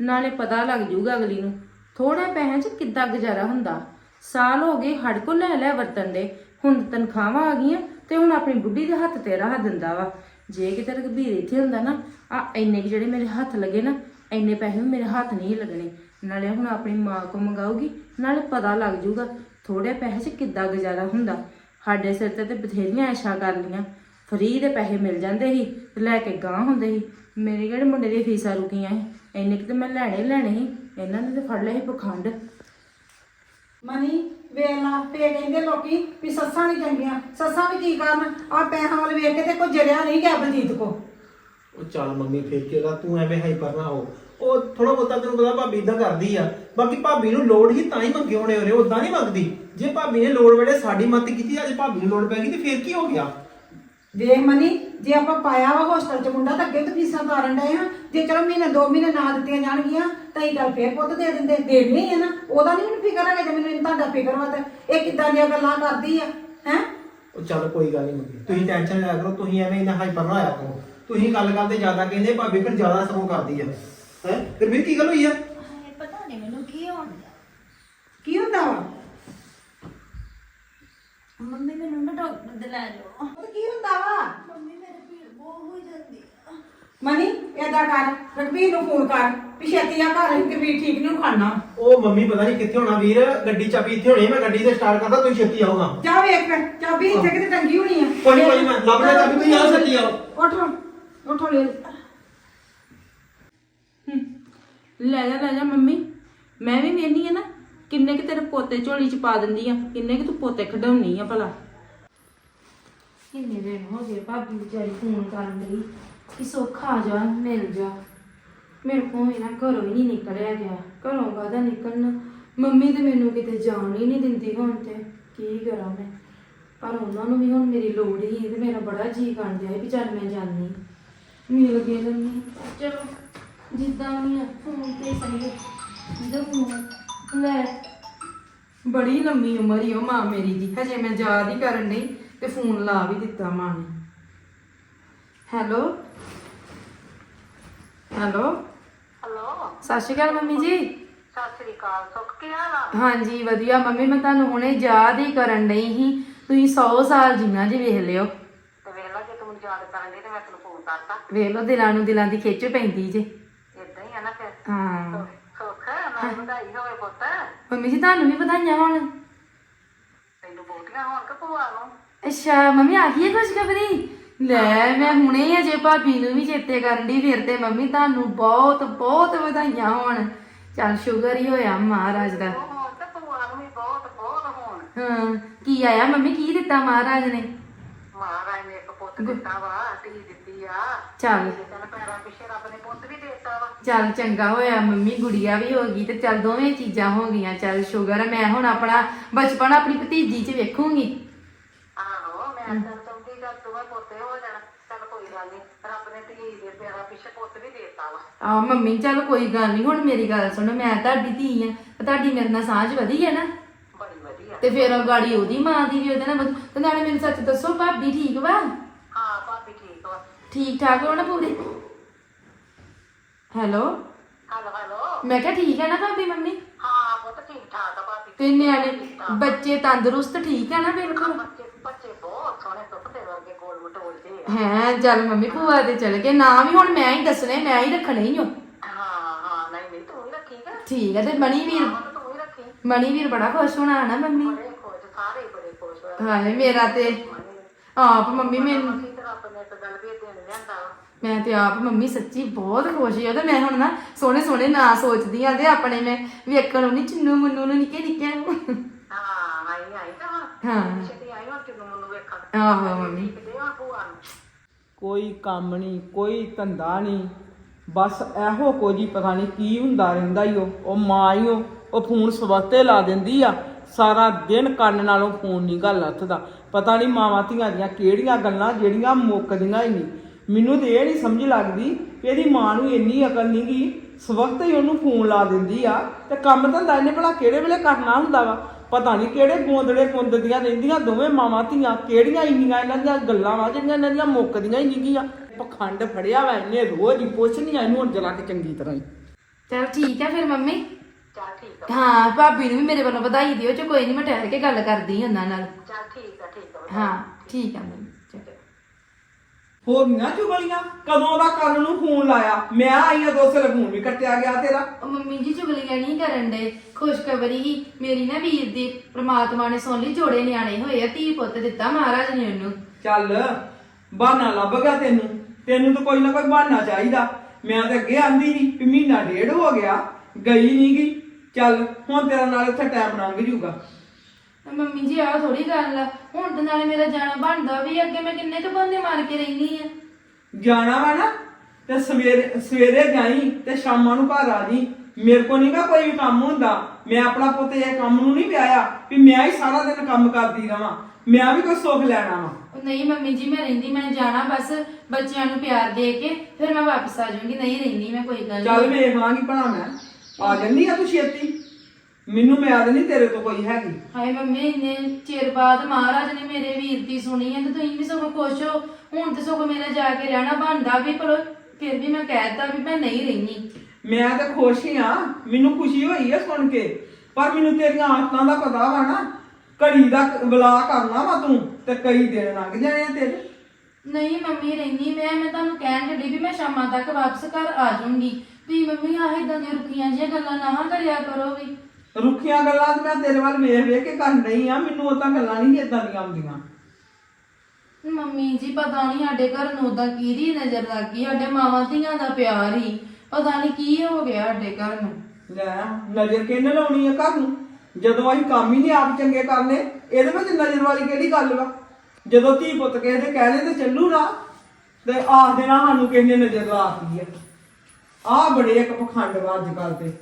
Speaker 5: ਨਾਲੇ ਪਤਾ ਲੱਗ ਜਾਊਗਾ ਅਗਲੀ ਨੂੰ। ਥੋੜੇ ਪੈਸਿਆਂ 'ਚ ਕਿੱਦਾਂ ਗੁਜ਼ਾਰਾ ਹੁੰਦਾ? ਸਾਲ ਹੋ ਗਏ ਹੜ ਕੋ ਲੈ ਲੈ ਵਰਤਨ ਦੇ। ਹੁਣ ਤਨਖਾਹਾਂ ਆ ਗਈਆਂ ਤੇ ਹੁਣ ਆਪਣੀ ਬੁੱਢੀ ਦੇ ਹੱਥ ਤੇ ਰਾਹ ਦਿੰਦਾ ਵਾ। ਜੇ ਕਿਤੇ ਰਘਬੀਰ ਇੱਥੇ ਹੁੰਦਾ ਨਾ ਆ ਇੰਨੇ ਕੁ ਜਿਹੜੇ ਮੇਰੇ ਹੱਥ ਲੱਗੇ ਨਾ ਇੰਨੇ ਪੈਸੇ ਵੀ ਮੇਰੇ ਹੱਥ ਨਹੀਂ ਲੱਗਣੇ। ਨਾਲੇ ਹੁਣ ਆਪਣੀ ਮਾਂ ਕੋ ਮੰਗਾਉਗੀ ਨਾਲੇ ਪਤਾ ਲੱਗ ਜਾਊਗਾ ਥੋੜੇ ਪੈਸੇ 'ਚ ਕਿੱਦਾਂ ਗੁਜ਼ਾਰਾ ਹੁੰਦਾ। ਸਾਡੇ ਸਿਰ ਤੇ ਤੇ ਬਥੇਰੀਆਂ ਐਸ਼ਾ ਕਰ ਲੀਆਂ ਫਰੀ ਦੇ ਪੈਸੇ ਮਿਲ ਜਾਂਦੇ ਸੀ ਤੇ ਲੈ ਕੇ ਗਾਂ ਹੁੰਦੇ ਸੀ। ਮੇਰੇ ਕਿਹੜੇ ਮੁੰਡੇ ਦੀਆਂ ਫੀਸਾਂ ਰੁਕੀਆਂ ਸੀ? ਇੰਨੇ ਕਿ ਤੇ ਮੈਂ ਲੈਣੇ ਹੀ ਲੈਣੇ ਸੀ। ਇਹਨਾਂ ਨੇ ਤੇ ਫੜ ਲਿਆ ਸੀ ਪਖੰਡ।
Speaker 2: ਮਨੀ ਵੇਲਾ ਪੇ ਕਹਿੰਦੇ ਲੋਕੀ ਵੀ ਸੱਸਾਂ ਨਹੀਂ ਚੰਗੀਆਂ। ਸੱਸਾਂ ਵੀ ਕੀ ਕਰਨ? ਆ ਪੈਸਿਆਂ ਵੱਲ ਵੇਖ ਕੇ ਤੇ ਕੋਈ ਜਰਿਆ ਨਹੀਂ ਗਿਆ ਬਲਜੀਤ ਕੋ।
Speaker 4: ਉਹ ਚੱਲ ਮੰਮੀ ਫੇਰ ਕੀ ਹੋਗਾ ਤੂੰ ਐਵੇਂ ਹਾਈਪਰ ਨਾ ਹੋ। ਉਹ ਥੋੜਾ ਬਹੁਤਾ ਤੈਨੂੰ ਪਤਾ ਭਾਬੀ ਇਦਾਂ ਕਰਦੀ ਆ। ਬਾਕੀ ਭਾਬੀ ਨੂੰ ਲੋੜ ਹੀ ਤਾਂ ਹੀ ਮੰਗੇ ਹੋਣੇ ਹੋਰੇ ਉਦਾਂ ਨਹੀਂ ਮੰਗਦੀ। ਜੇ ਭਾਬੀ ਨੇ ਲੋੜ ਵੇਲੇ ਸਾਡੀ ਮਦਦ ਕੀਤੀ ਅੱਜ ਭਾਬੀ ਨੂੰ ਲੋੜ ਪੈ ਗਈ ਤੇ ਫੇਰ ਕੀ ਹੋ ਗਿਆ?
Speaker 2: ਵੇਖ ਮਨੀ ਜੇ ਆਪਾਂ ਪਾਇਆ ਵਾ ਹੋਸਟਲ ਚ ਮੁੰਡਾ ਤਾਂ ਅੱਗੇ ਤਾਂ ਫੀਸਾਂ ਤਾਰਨ ਡਏ ਹਾਂ ਜੇ ਚਲੋ ਮਹੀਨੇ ਦੋ ਮਹੀਨੇ ਨਾ ਦਿੱਤੀਆਂ ਜਾਣਗੀਆਂ ਤਾਂ ਇਹ ਗੱਲ ਫੇਰ ਪੁੱਤ ਦੇ ਦਿੰਦੇ ਦੇਣੀ ਹੈ ਨਾ। ਉਹਦਾ ਨਹੀਂ ਮੈਨੂੰ ਫਿਕਰ ਹੈਗਾ ਜੇ ਮੈਨੂੰ ਤੁਹਾਡਾ ਫਿਕਰ ਵਾ ਤੇ ਇਹ ਕਿੱਦਾਂ ਦੀਆਂ ਗੱਲਾਂ ਕਰਦੀ ਆ ਹੈ?
Speaker 4: ਉਹ ਚੱਲ ਕੋਈ ਗੱਲ ਨਹੀਂ ਮੰਮੀ ਤੁਸੀਂ ਟੈਨਸ਼ਨ ਨਾ ਲਿਆ ਕਰੋ ਤੁਸੀਂ ਐਵੇਂ ਇੰਨਾ ਹਾਈਪਰ ਨਾ ਹੋਇਆ ਕਰੋ। ਤੁਸੀਂ ਗੱਲ ਕਰਦੇ ਜ਼ਿਆਦਾ ਕਹਿੰਦੇ ਭਾਬੀ ਫਿਰ ਜ਼ਿਆਦਾ ਸਗੋਂ ਕਰਦੀ ਆ। ਹੈ? ਫਿਰ ਵੀਰ ਕੀ ਗੱਲ ਹੋਈ ਆ?
Speaker 1: ਹਾਏ ਪਤਾ ਨਹੀਂ ਮੈਨੂੰ ਕੀ ਹੋਣ।
Speaker 2: ਕੀ ਹੁੰਦਾ ਵਾ?
Speaker 1: ਮੰਮੀ ਮੈਨੂੰ ਨਾ ਡਾਕਟਰ ਦੇ ਲੈ ਜਾਓ।
Speaker 2: ਉਹ ਕੀ ਹੁੰਦਾ ਵਾ?
Speaker 1: ਮੰਮੀ ਮੇਰੇ ਪੀੜ ਬਹੁਤ ਹੋ ਜਾਂਦੀ ਆ।
Speaker 2: ਮਨੀ ਏਦਾਂ ਕਰ ਰਘਬੀਰ ਨੂੰ ਫੋਨ ਕਰ ਵੀ ਛੇਤੀ ਆ ਘਰ ਠੀਕ ਨਹੀਂ ਖਾਣਾ।
Speaker 4: ਉਹ ਮੰਮੀ ਪਤਾ ਨਹੀਂ ਕਿੱਥੇ ਹੋਣਾ ਵੀਰ ਗੱਡੀ ਚਾਬੀ ਇੱਥੇ ਹੋਣੀ ਮੈਂ ਗੱਡੀ ਤੇ ਸਟਾਰਟ ਕਰਦਾ ਤੁਸੀਂ ਛੇਤੀ ਆਓਗਾ
Speaker 2: ਜਾ ਵੇਖ ਫਿਰ ਚਾਬੀ ਇੱਥੇ ਕਿਤੇ ਟੰਗੀ ਹੋਣੀ ਆ।
Speaker 4: ਕੋਈ ਨੀ, ਕੋਈ ਨੀ, ਮੈਂ ਲੱਭ ਲਿਆ ਚਾਬੀ, ਤੁਸੀਂ ਆਓ ਛੇਤੀ ਆਓ।
Speaker 2: ਉੱਠ ਉੱਠ ਲੈ
Speaker 5: ਲੈ ਜਾ ਲੈ ਜਾ ਮੰਮੀ। ਮੈਂ ਵੀ ਵੇਹਨੀ ਆ ਨਾ ਕਿੰਨੇ ਕਿ ਤੇਰੇ ਪੋਤੇ ਝੋਲੀ ਚ ਪਾ ਦਿੰਦੀ ਆ ਕਿੰਨੇ ਕਿ ਤੂੰ ਪੋਤੇ ਖਡਾਉਣੀ ਆ ਭਲਾ। ਕਿੰਨੇ ਦਿਨ ਹੋ ਗਏ ਭਾਬੀ ਵਿਚਾਰੀ ਫੋਨ ਕਰਨ ਲਈ ਕਿ ਸੁੱਖ ਆ ਜਾ ਮਿਲ ਜਾ। ਮੇਰੇ ਕੋਲ ਇਹਨਾਂ ਘਰੋਂ ਹੀ ਨਹੀਂ ਨਿਕਲਿਆ ਗਿਆ। ਘਰੋਂ ਕਾਹਦਾ ਨਿਕਲਣਾ? ਮੰਮੀ ਤੇ ਮੈਨੂੰ ਕਿਤੇ ਜਾਣ ਹੀ ਨਹੀਂ ਦਿੰਦੀ ਹੁਣ ਤੇ ਕੀ ਕਰਾਂ ਮੈਂ? ਪਰ ਉਹਨਾਂ ਨੂੰ ਵੀ ਹੁਣ ਮੇਰੀ ਲੋੜ ਹੀ ਹੈ ਤੇ ਮੇਰਾ ਬੜਾ ਜੀ ਕਰਨ ਡਿਆ ਵੀ ਚੱਲ ਮੈਂ ਜਾਂਦੀ। ਮਿਲ ਗਏ ਲੰਮੀ ਚਲੋ। ਜਿੱਦਾਂ ਵੀ ਆ ਫੋਨ ਤੇ ਸਹੀ ਜਦੋਂ ਫੋਨ ਲੈ। ਬੜੀ ਲੰਮੀ ਉਮਰ ਹੀ ਉਹ ਮਾਂ ਮੇਰੀ ਦੀ ਹਜੇ ਮੈਂ ਯਾਦ ਹੀ ਕਰਨ ਨਹੀਂ ਤੇ ਫੋਨ ਲਾ ਵੀ ਦਿੱਤਾ ਮਾਂ ਨੇ। ਹੈਲੋ? ਹੈਲੋ?
Speaker 6: ਹੈਲੋ?
Speaker 5: ਸਤਿ ਸ਼੍ਰੀ ਅਕਾਲ ਮੰਮੀ ਜੀ।
Speaker 6: ਸਤਿ ਸ੍ਰੀ ਅਕਾਲ ਸੁੱਖ ਕੀ ਹਾਲ ਆ
Speaker 5: ਹਾਂਜੀ ਵਧੀਆ। ਮੰਮੀ ਮੈਂ ਤੁਹਾਨੂੰ ਹੁਣੇ ਯਾਦ ਹੀ ਕਰਨ ਡਈ ਸੀ। ਤੁਸੀਂ 100 ਸਾਲ ਜੀਣਾ ਜੀ ਵੇਖ ਲਿਓ।
Speaker 6: ਤੇ ਵੇਖ ਲਾ ਜੇ ਤੂੰ ਮੈਨੂੰ ਯਾਦ ਕਰਨ ਤੇ ਮੈਂ ਤੈਨੂੰ ਫੋਨ ਕਰਤਾ
Speaker 5: ਵੇਖ ਲਓ ਦਿਲਾਂ ਨੂੰ ਦਿਲਾਂ ਦੀ ਖਿੱਚ ਪੈਂਦੀ ਜੇ।
Speaker 6: ਹੀ। ਆ ਨਾ ਫਿਰ
Speaker 5: ਹਾਂ
Speaker 6: ਸੁੱਖ ਮੈਂ ਵਧਾਈ ਹੋਵੇ ਪੁੱਤ।
Speaker 5: ਮੰਮੀ ਜੀ ਤੁਹਾਨੂੰ ਵੀ ਵਧਾਈਆਂ ਹੋਣ।
Speaker 6: ਤੈਨੂੰ ਬਹੁਤੀਆਂ ਹੋਣ ਕਿ ਭੂਆ ਨੂੰ?
Speaker 5: ਅੱਛਾ ਮੰਮੀ ਆ ਗਈ ਹੈ ਖੁਸ਼ਖਬਰੀ ਲੈ ਮੈਂ ਹੁਣੇ ਅਜੇ ਭਾਬੀ ਨੂੰ ਵੀ ਚੇਤੇ ਕਰਨ ਦੀ ਫਿਰ ਤੇ ਮੰਮੀ ਤੁਹਾਨੂੰ ਬਹੁਤ ਬਹੁਤ ਵਧਾਈਆਂ ਹੋਣ। ਚੱਲ ਸ਼ੁਗਰ ਹੀ ਹੋਇਆ ਮਹਾਰਾਜ ਦਾ।
Speaker 6: ਉਹ ਤੇ ਬਹੁਤ ਬਹੁਤ ਹੋਣ।
Speaker 5: ਹਾਂ ਕੀ ਆਇਆ ਮੰਮੀ ਕੀ ਦਿੱਤਾ ਮਹਾਰਾਜ ਨੇ?
Speaker 6: ਮਹਾਰਾਜ ਨੇ ਇੱਕ ਪੁੱਤ ਦਿੱਤਾ ਵਾ ਧੀ ਦਿੱਤੀ ਆ।
Speaker 5: ਚੱਲ।
Speaker 6: ਤੈਨੂੰ ਪੈਰਾਂ ਪਿੱਛੇ ਰੱਬ ਨੇ ਪੁੱਤ ਵੀ ਦਿੱਤਾ ਵਾ
Speaker 5: ਚੱਲ ਚੰਗਾ ਹੋਇਆ ਮੰਮੀ ਗੁੜੀਆ ਵੀ ਹੋ ਗਈ ਤੇ ਚੱਲ ਦੋਵੇਂ ਚੀਜ਼ਾਂ ਹੋ ਗਈਆਂ ਚੱਲ ਸ਼ੁਗਰ ਮੈਂ ਹੁਣ ਆਪਣਾ ਬਚਪਨ ਆਪਣੀ ਭਤੀਜੀ 'ਚ ਵੇਖੂੰਗੀ।
Speaker 6: ਆਹੋ ਮੈਂ ਤਾਂ ਚਾਹੁੰਦੀ ਜਦ ਤੂੰ ਪੁੱਤੇ ਹੋ ਜਾਣਾ ਚੱਲ ਕੋਈ ਗੱਲ ਨਹੀਂ ਰੱਬ ਨੇ ਧੀ ਦੇ ਪੈਰਾਂ ਪਿੱਛੇ ਪੁੱਤ ਵੀ ਦਿੱਤਾ ਵਾ।
Speaker 5: ਆ ਮੰਮੀ ਚੱਲ ਕੋਈ ਗੱਲ ਨਹੀਂ ਹੁਣ ਮੇਰੀ ਗੱਲ ਸੁਣੋ ਮੈਂ ਤੁਹਾਡੀ ਧੀ ਆ ਤੇ ਤੁਹਾਡੀ ਮੇਰੇ ਨਾਲ ਸਾਂਝ ਵਧੀ ਹੈ ਨਾ?
Speaker 6: ਬੜੀ ਵਧੀਆ।
Speaker 5: ਤੇ ਫਿਰ ਉਹ ਗਾੜੀ ਉਹਦੀ ਮਾਂ ਦੀ ਵੀ ਉਹਦੇ ਨਾਲ ਵਧੂ। ਤੇ ਨਾਲੇ ਮੈਨੂੰ ਸੱਚ ਦੱਸੋ ਭਾਬੀ ਠੀਕ ਵਾ?
Speaker 6: ਹਾਂ ਭਾਬੀ ਠੀਕ ਵਾ।
Speaker 5: ਠੀਕ ਠਾਕ ਹੋ ਨਾ ਪੂਰੀ? ਹੈਲੋ?
Speaker 6: Hello hello.
Speaker 5: ਮੈਂ ਕਿਹਾ ਠੀਕ ਹੈ ਨਾ ਭਾਬੀ ਮੰਮੀ?
Speaker 6: ਹਾਂ ਪੁੱਤ ਠੀਕ ਠਾਕ ਆ ਭਾਬੀ।
Speaker 5: ਤੇ ਨਿਆਣੇ ਬੱਚੇ ਤੰਦਰੁਸਤ ਠੀਕ ਹੈ ਨਾ ਬਿਲਕੁਲ
Speaker 6: ਬੱਚੇ ਬੱਚੇ ਬਹੁਤ ਸੋਹਣੇ ਸੁੱਕਦੇ ਵਰਗੇ ਗੋਲ ਮਟੋਲ ਜੇ ਆ।
Speaker 5: ਹੈ ਚੱਲ ਮੰਮੀ ਭੂਆ ਤੇ ਚਲ ਗਏ। ਨਾ ਵੀ ਹੁਣ ਮੈਂ ਹੀ ਦੱਸਣੇ ਮੈਂ ਹੀ ਰੱਖਣੇ ਹੀ ਹੋ
Speaker 6: ਹਾਂ ਹਾਂ ਨਹੀਂ ਨਹੀਂ ਤੂੰ ਹੀ ਰੱਖੀ ਗਾ
Speaker 5: ਠੀਕ ਹੈ ਤੇ ਮਣੀ ਵੀਰ
Speaker 6: ਹਾਂ ਤੂੰ ਹੀ ਰੱਖੀ।
Speaker 5: ਮਣੀ ਵੀਰ ਬੜਾ ਖੁਸ਼ ਹੋਣਾ ਨਾ ਮੰਮੀ?
Speaker 6: ਬੜੇ ਖੁਸ਼ ਸਾਰੇ ਹੀ ਬੜੇ ਖੁਸ਼ ਹੋਏ।
Speaker 5: ਹਾਏ ਮੇਰਾ ਤੇ ਆਪ ਮੰਮੀ ਮੈਨੂੰ
Speaker 6: ਅਸੀਂ ਤਾਂ ਗੱਲ ਵੀ ਦੇਣ ਲਿਆਂਦਾ। ਵਾ।
Speaker 5: ਮੈਂ ਤੇ ਆਪ ਮੰਮੀ ਸੱਚੀ ਬਹੁਤ ਖੁਸ਼ ਹਾਂ ਤੇ ਮੈਂ ਹੁਣ ਨਾ ਸੋਹਣੇ ਸੋਹਣੇ ਨਾਂ ਸੋਚਦੀ ਆ ਤੇ ਆਪਣੇ ਮੈਂ ਵੇਖਣ ਨੂੰ ਨਹੀਂ ਚਿੰਨੂ ਮੁੰਨੂ ਨੂੰ ਨਿੱਕੇ ਨਿੱਕੇ ਨੂੰ।
Speaker 6: ਹਾਂ ਆਈ ਆਈ
Speaker 5: ਹਾਂ।
Speaker 6: ਛੇਤੀ ਆਈ ਹੁਣ ਤੈਨੂੰ ਮੈਨੂੰ ਵੇਖਣ।
Speaker 5: ਆਹੋ ਮੰਮੀ।
Speaker 6: ਕਿਤੇ ਆ ਭੂਆ ਨੂੰ।
Speaker 7: ਕੋਈ ਕੰਮ ਨਹੀਂ ਕੋਈ ਧੰਦਾ ਨਹੀਂ ਬਸ ਇਹੋ ਕੁਝ ਹੀ ਪਤਾ ਨਹੀਂ ਕੀ ਹੁੰਦਾ ਰਹਿੰਦਾ ਈ ਉਹ। ਉਹ ਮਾਂ ਹੀ ਉਹ। ਉਹ ਫੋਨ ਸਵਸਤੇ ਲਾ ਦਿੰਦੀ ਆ। ਸਾਰਾ ਦਿਨ ਕੰਨ ਨਾਲੋਂ ਫੋਨ ਨਹੀਂ ਗੱਲ ਲੱਥਦਾ ਪਤਾ ਨਹੀਂ ਮਾਵਾਂ ਧੀਆਂ ਦੀਆਂ ਕਿਹੜੀਆਂ ਗੱਲਾਂ ਜਿਹੜੀਆਂ ਮੁੱਕਦੀਆਂ ਹੀ ਨਹੀਂ ਮੈਨੂੰ ਤੇ ਇਹ ਨਹੀਂ ਸਮਝ ਲੱਗਦੀ ਕਿ ਇਹਦੀ ਮਾਂ ਨੂੰ ਇੰਨੀ ਅਕਲ ਨਹੀਂ ਗਈ। ਸਵਖਤ ਹੀ ਉਹਨੂੰ ਫੋਨ ਲਾ ਦਿੰਦੀ ਆ। ਤੇ ਕੰਮ ਧੰਦਾ ਇਹਨੇ ਭਲਾ ਕਿਹੜੇ ਵੇਲੇ ਕਰਨਾ ਹੁੰਦਾ ਵਾ? ਪਤਾ ਨਹੀਂ ਕਿਹੜੇ ਗੋਂਦੜੇ ਪੁੰਦਦੀਆਂ ਰਹਿੰਦੀਆਂ ਦੋਵੇਂ ਮਾਵਾਂ ਧੀਆਂ। ਕਿਹੜੀਆਂ ਇੰਨੀਆਂ ਇਹਨਾਂ ਦੀਆਂ ਗੱਲਾਂ ਵਾ ਜਿਹੜੀਆਂ ਇਹਨਾਂ ਦੀਆਂ ਮੁੱਕਦੀਆਂ ਹੀ ਨਹੀਂ ਗੀਆਂ ਪਖੰਡ ਫੜਿਆ ਵਾ ਇਹਨੇ ਰੋਜ਼ ਹੀ ਪੁੱਛਣੀਆਂ ਇਹਨੂੰ ਹੁਣ ਜਲਾ ਕੇ ਚੰਗੀ ਤਰ੍ਹਾਂ ਹੀ।
Speaker 5: ਚਲ ਠੀਕ ਆ ਫਿਰ ਮੰਮੀ।
Speaker 6: ਚੱਲ ਠੀਕ ਆ।
Speaker 5: ਹਾਂ ਭਾਬੀ ਨੂੰ ਵੀ ਮੇਰੇ ਵੱਲੋਂ ਵਧਾਈ ਦਿਓ ਚ ਕੋਈ ਨਹੀਂ ਮੈਂ ਠਹਿਰ ਕੇ ਗੱਲ ਕਰਦੀ ਹਾਂ ਉਹਨਾਂ ਨਾਲ।
Speaker 6: ਚੱਲ ਠੀਕ ਆ ਠੀਕ ਆ।
Speaker 5: ਹਾਂ ਠੀਕ ਆ ਮੰਮੀ।
Speaker 7: ਹੋ ਗਈਆਂ ਚੁਗਲੀਆਂ ਕਦੋਂ ਦਾ ਕੱਲ ਨੂੰ ਫੋਨ ਲਾਇਆ? ਮੈਂ ਆਈ ਆ ਦੋਸੇ ਫੋਨ ਵੀ ਕੱਟਿਆ ਗਿਆ ਤੇਰਾ।
Speaker 5: ਉਹ ਮੰਮੀ ਜੀ ਚੁਗਲੀਆਂ ਨਹੀਂ ਕਰਨ ਦੇ। ਖੁਸ਼ਖਬਰੀ ਹੀ। ਮੇਰੀ ਨਾ ਵੀਰ ਦੀ ਪ੍ਰਮਾਤਮਾ ਨੇ ਸੁਣ ਲਈ ਜੋੜੇ ਨਿਆਣੇ ਹੋਏ ਆ ਧੀ ਪੁੱਤ ਦਿੱਤਾ ਮਹਾਰਾਜ ਨੇ ਉਹਨੂੰ।
Speaker 7: ਚੱਲ ਬਹਾਨਾ ਲੱਭ ਗਿਆ ਤੈਨੂੰ। ਤੈਨੂੰ ਤਾਂ ਕੋਈ ਨਾ ਕੋਈ ਬਹਾਨਾ ਚਾਹੀਦਾ। ਮੈਂ ਤਾਂ ਅੱਗੇ ਆਂਦੀ ਸੀ ਕਿ ਮਹੀਨਾ ਡੇਢ ਹੋ ਗਿਆ ਗਈ ਨਹੀਂ ਗਈ ਚੱਲ ਹੁਣ ਤੇਰਾ ਨਾਲ ਉੱਥੇ ਟਾਈਮ ਲੰਘ ਜੂਗਾ
Speaker 5: ਮੰਮੀ ਜੀ ਆਹ ਥੋੜੀ ਗੱਲ ਆ। ਹੁਣ ਤਾਂ ਨਾਲੇ ਮੇਰਾ ਜਾਣਾ ਬਣਦਾ ਵੀ ਅੱਗੇ ਮੈਂ ਕਿੰਨੇ ਕੁ ਬੰਦੇ ਮਾਰ ਕੇ ਰਹਿਨੀ ਆ?
Speaker 7: ਜਾਣਾ ਵਾ ਨਾ ਤੇ ਸਵੇਰੇ ਸਵੇਰੇ ਜਾਈ ਤੇ ਸ਼ਾਮਾਂ ਨੂੰ ਘਰ ਆ ਜੀ ਮੇਰੇ ਕੋ ਨਹੀਂਗਾ ਕੋਈ ਵੀ ਕੰਮ ਹੁੰਦਾ। ਮੈਂ ਆਪਣਾ ਪੁੱਤ ਇਹ ਕੰਮ ਨੂੰ ਨਹੀਂ ਵਿਆਹਿਆ ਵੀ ਮੈਂ ਹੀ ਸਾਰਾ ਦਿਨ ਕੰਮ ਕਰਦੀ ਰਵਾਂ। ਮੈਂ ਵੀ ਕੋਈ ਸੁੱਖ ਲੈਣਾ ਵਾ।
Speaker 5: ਉਹ ਨਹੀਂ ਮੰਮੀ ਜੀ ਮੈਂ ਰਹਿੰਦੀ ਮੈਂ ਜਾਣਾ ਬਸ। ਬੱਚਿਆਂ ਨੂੰ ਪਿਆਰ ਦੇ ਕੇ ਫਿਰ ਮੈਂ ਵਾਪਸ ਆ ਜਾਊਂਗੀ। ਨਹੀਂ ਰਹਿੰਦੀ ਮੈਂ ਕੋਈ ਗੱਲ
Speaker 7: ਚੱਲ ਵੇਖ ਲਾਂਗੀ ਭਲਾ ਮੈਂ। ਆ ਜੰਨੀ ਆ ਤੂੰ ਛੇਤੀ? ਮੈਨੂੰ ਮਿਆਦ ਨਹੀਂ ਤੇਰੇ ਤੋਂ ਕੋਈ ਹੈਗੀ।
Speaker 5: ਹਾਏ ਮੰਮੀ ਇੰਨੇ ਚਿਰ ਬਾਅਦ ਮਹਾਰਾਜ ਨੇ ਮੇਰੇ ਵੀਰ ਦੀ ਸੁਣੀ ਹੈ ਤੇ ਤੁਸੀਂ ਵੀ ਸਗੋਂ ਖੁਸ਼ ਹੋ। ਹੁਣ ਤੇ ਸਗੋਂ ਮੇਰਾ ਜਾ ਕੇ ਰਹਿਣਾ ਬਣਦਾ ਵੀ ਪਰ ਫਿਰ ਵੀ ਮੈਂ ਕਹਿਤਾ ਵੀ ਮੈਂ ਨਹੀਂ ਰਹਿਣੀ।
Speaker 7: ਮੈਂ ਤਾਂ ਖੁਸ਼ ਹੀ ਆ ਮੈਨੂੰ ਖੁਸ਼ੀ ਹੋਈ ਆ ਸੁਣ ਕੇ। ਪਰ ਮੈਨੂੰ ਤੇਰੀਆਂ ਆਦਤਾਂ ਦਾ ਪਤਾ ਵਾ ਨਾ ਘੜੀ ਦਾ ਬਲਾ ਕਰਨਾ ਵਾ ਤੂੰ ਤੇ ਕਈ ਦਿਨ ਲੰਘ ਜਾਣੇ ਆ ਤੇਰੇ।
Speaker 5: ਨਹੀਂ ਮੰਮੀ ਰਹਿਣੀ ਮੈਂ ਮੈਂ ਤੁਹਾਨੂੰ ਕਹਿਣ ਚੱਲੀ ਵੀ ਮੈਂ ਸ਼ਾਮਾਂ ਤੱਕ ਵਾਪਸ ਘਰ ਆ ਜਾਊਂਗੀ। ਤੁਸੀਂ ਮੰਮੀ ਆਹ ਇਦਾਂ ਦੀਆਂ ਰੁੱਖੀਆਂ ਜਿਹੀਆਂ ਗੱਲਾਂ ਨਾ ਕਰਿਆ ਕਰੋ ਵੀ।
Speaker 7: ਰੁੱਖੀਆਂ ਗੱਲਾਂ ਤੇ ਮੈਂ ਤੇਰੇ ਵੱਲ ਵੇਖ ਵੇਖ ਕੇ ਕਰ ਰਹੀ ਆ ਮੈਨੂੰ ਉਹ ਤਾਂ ਗੱਲਾਂ ਨਹੀਂ ਇਦਾਂ ਦੀਆਂ ਆਉਂਦੀਆਂ
Speaker 5: ਮੰਮੀ ਜੀ ਪਤਾ ਨਹੀਂ ਸਾਡੇ ਘਰ ਨੂੰ ਉਦਾਂ ਕਿਹਦੀ ਨਜ਼ਰ ਲੱਗ ਗਈ ਸਾਡੇ ਮਾਵਾਂ ਧੀਆਂ ਦਾ ਪਿਆਰ ਹੀ। ਪਤਾ ਨਹੀਂ ਕੀ ਹੋ ਗਿਆ ਸਾਡੇ ਘਰ ਨੂੰ।
Speaker 7: ਲੈ ਨਜ਼ਰ ਕਿਹਨੇ ਲਾਉਣੀ ਆ ਘਰ ਨੂੰ? ਜਦੋਂ ਅਸੀਂ ਕੰਮ ਹੀ ਨਹੀਂ ਆਪ ਚੰਗੇ ਕਰਨੇ ਇਹਦੇ ਵਿੱਚ ਨਜ਼ਰ ਵਾਲੀ ਕਿਹੜੀ ਗੱਲ ਵਾ? ਜਦੋਂ ਧੀ ਪੁੱਤ ਕਿਸੇ ਦੇ ਕਹਿਣੇ ਤੇ ਚੱਲੂ ਨਾ ਤੇ ਆਖ ਦੇਣਾ ਸਾਨੂੰ ਕਿਸੇ ਨੇ ਨਜ਼ਰ ਲਾਤੀ ਆ। ਆਹ ਬੜੇ ਇੱਕ ਪਖੰਡ ਵਾ ਅੱਜ ਕੱਲ ਤੇ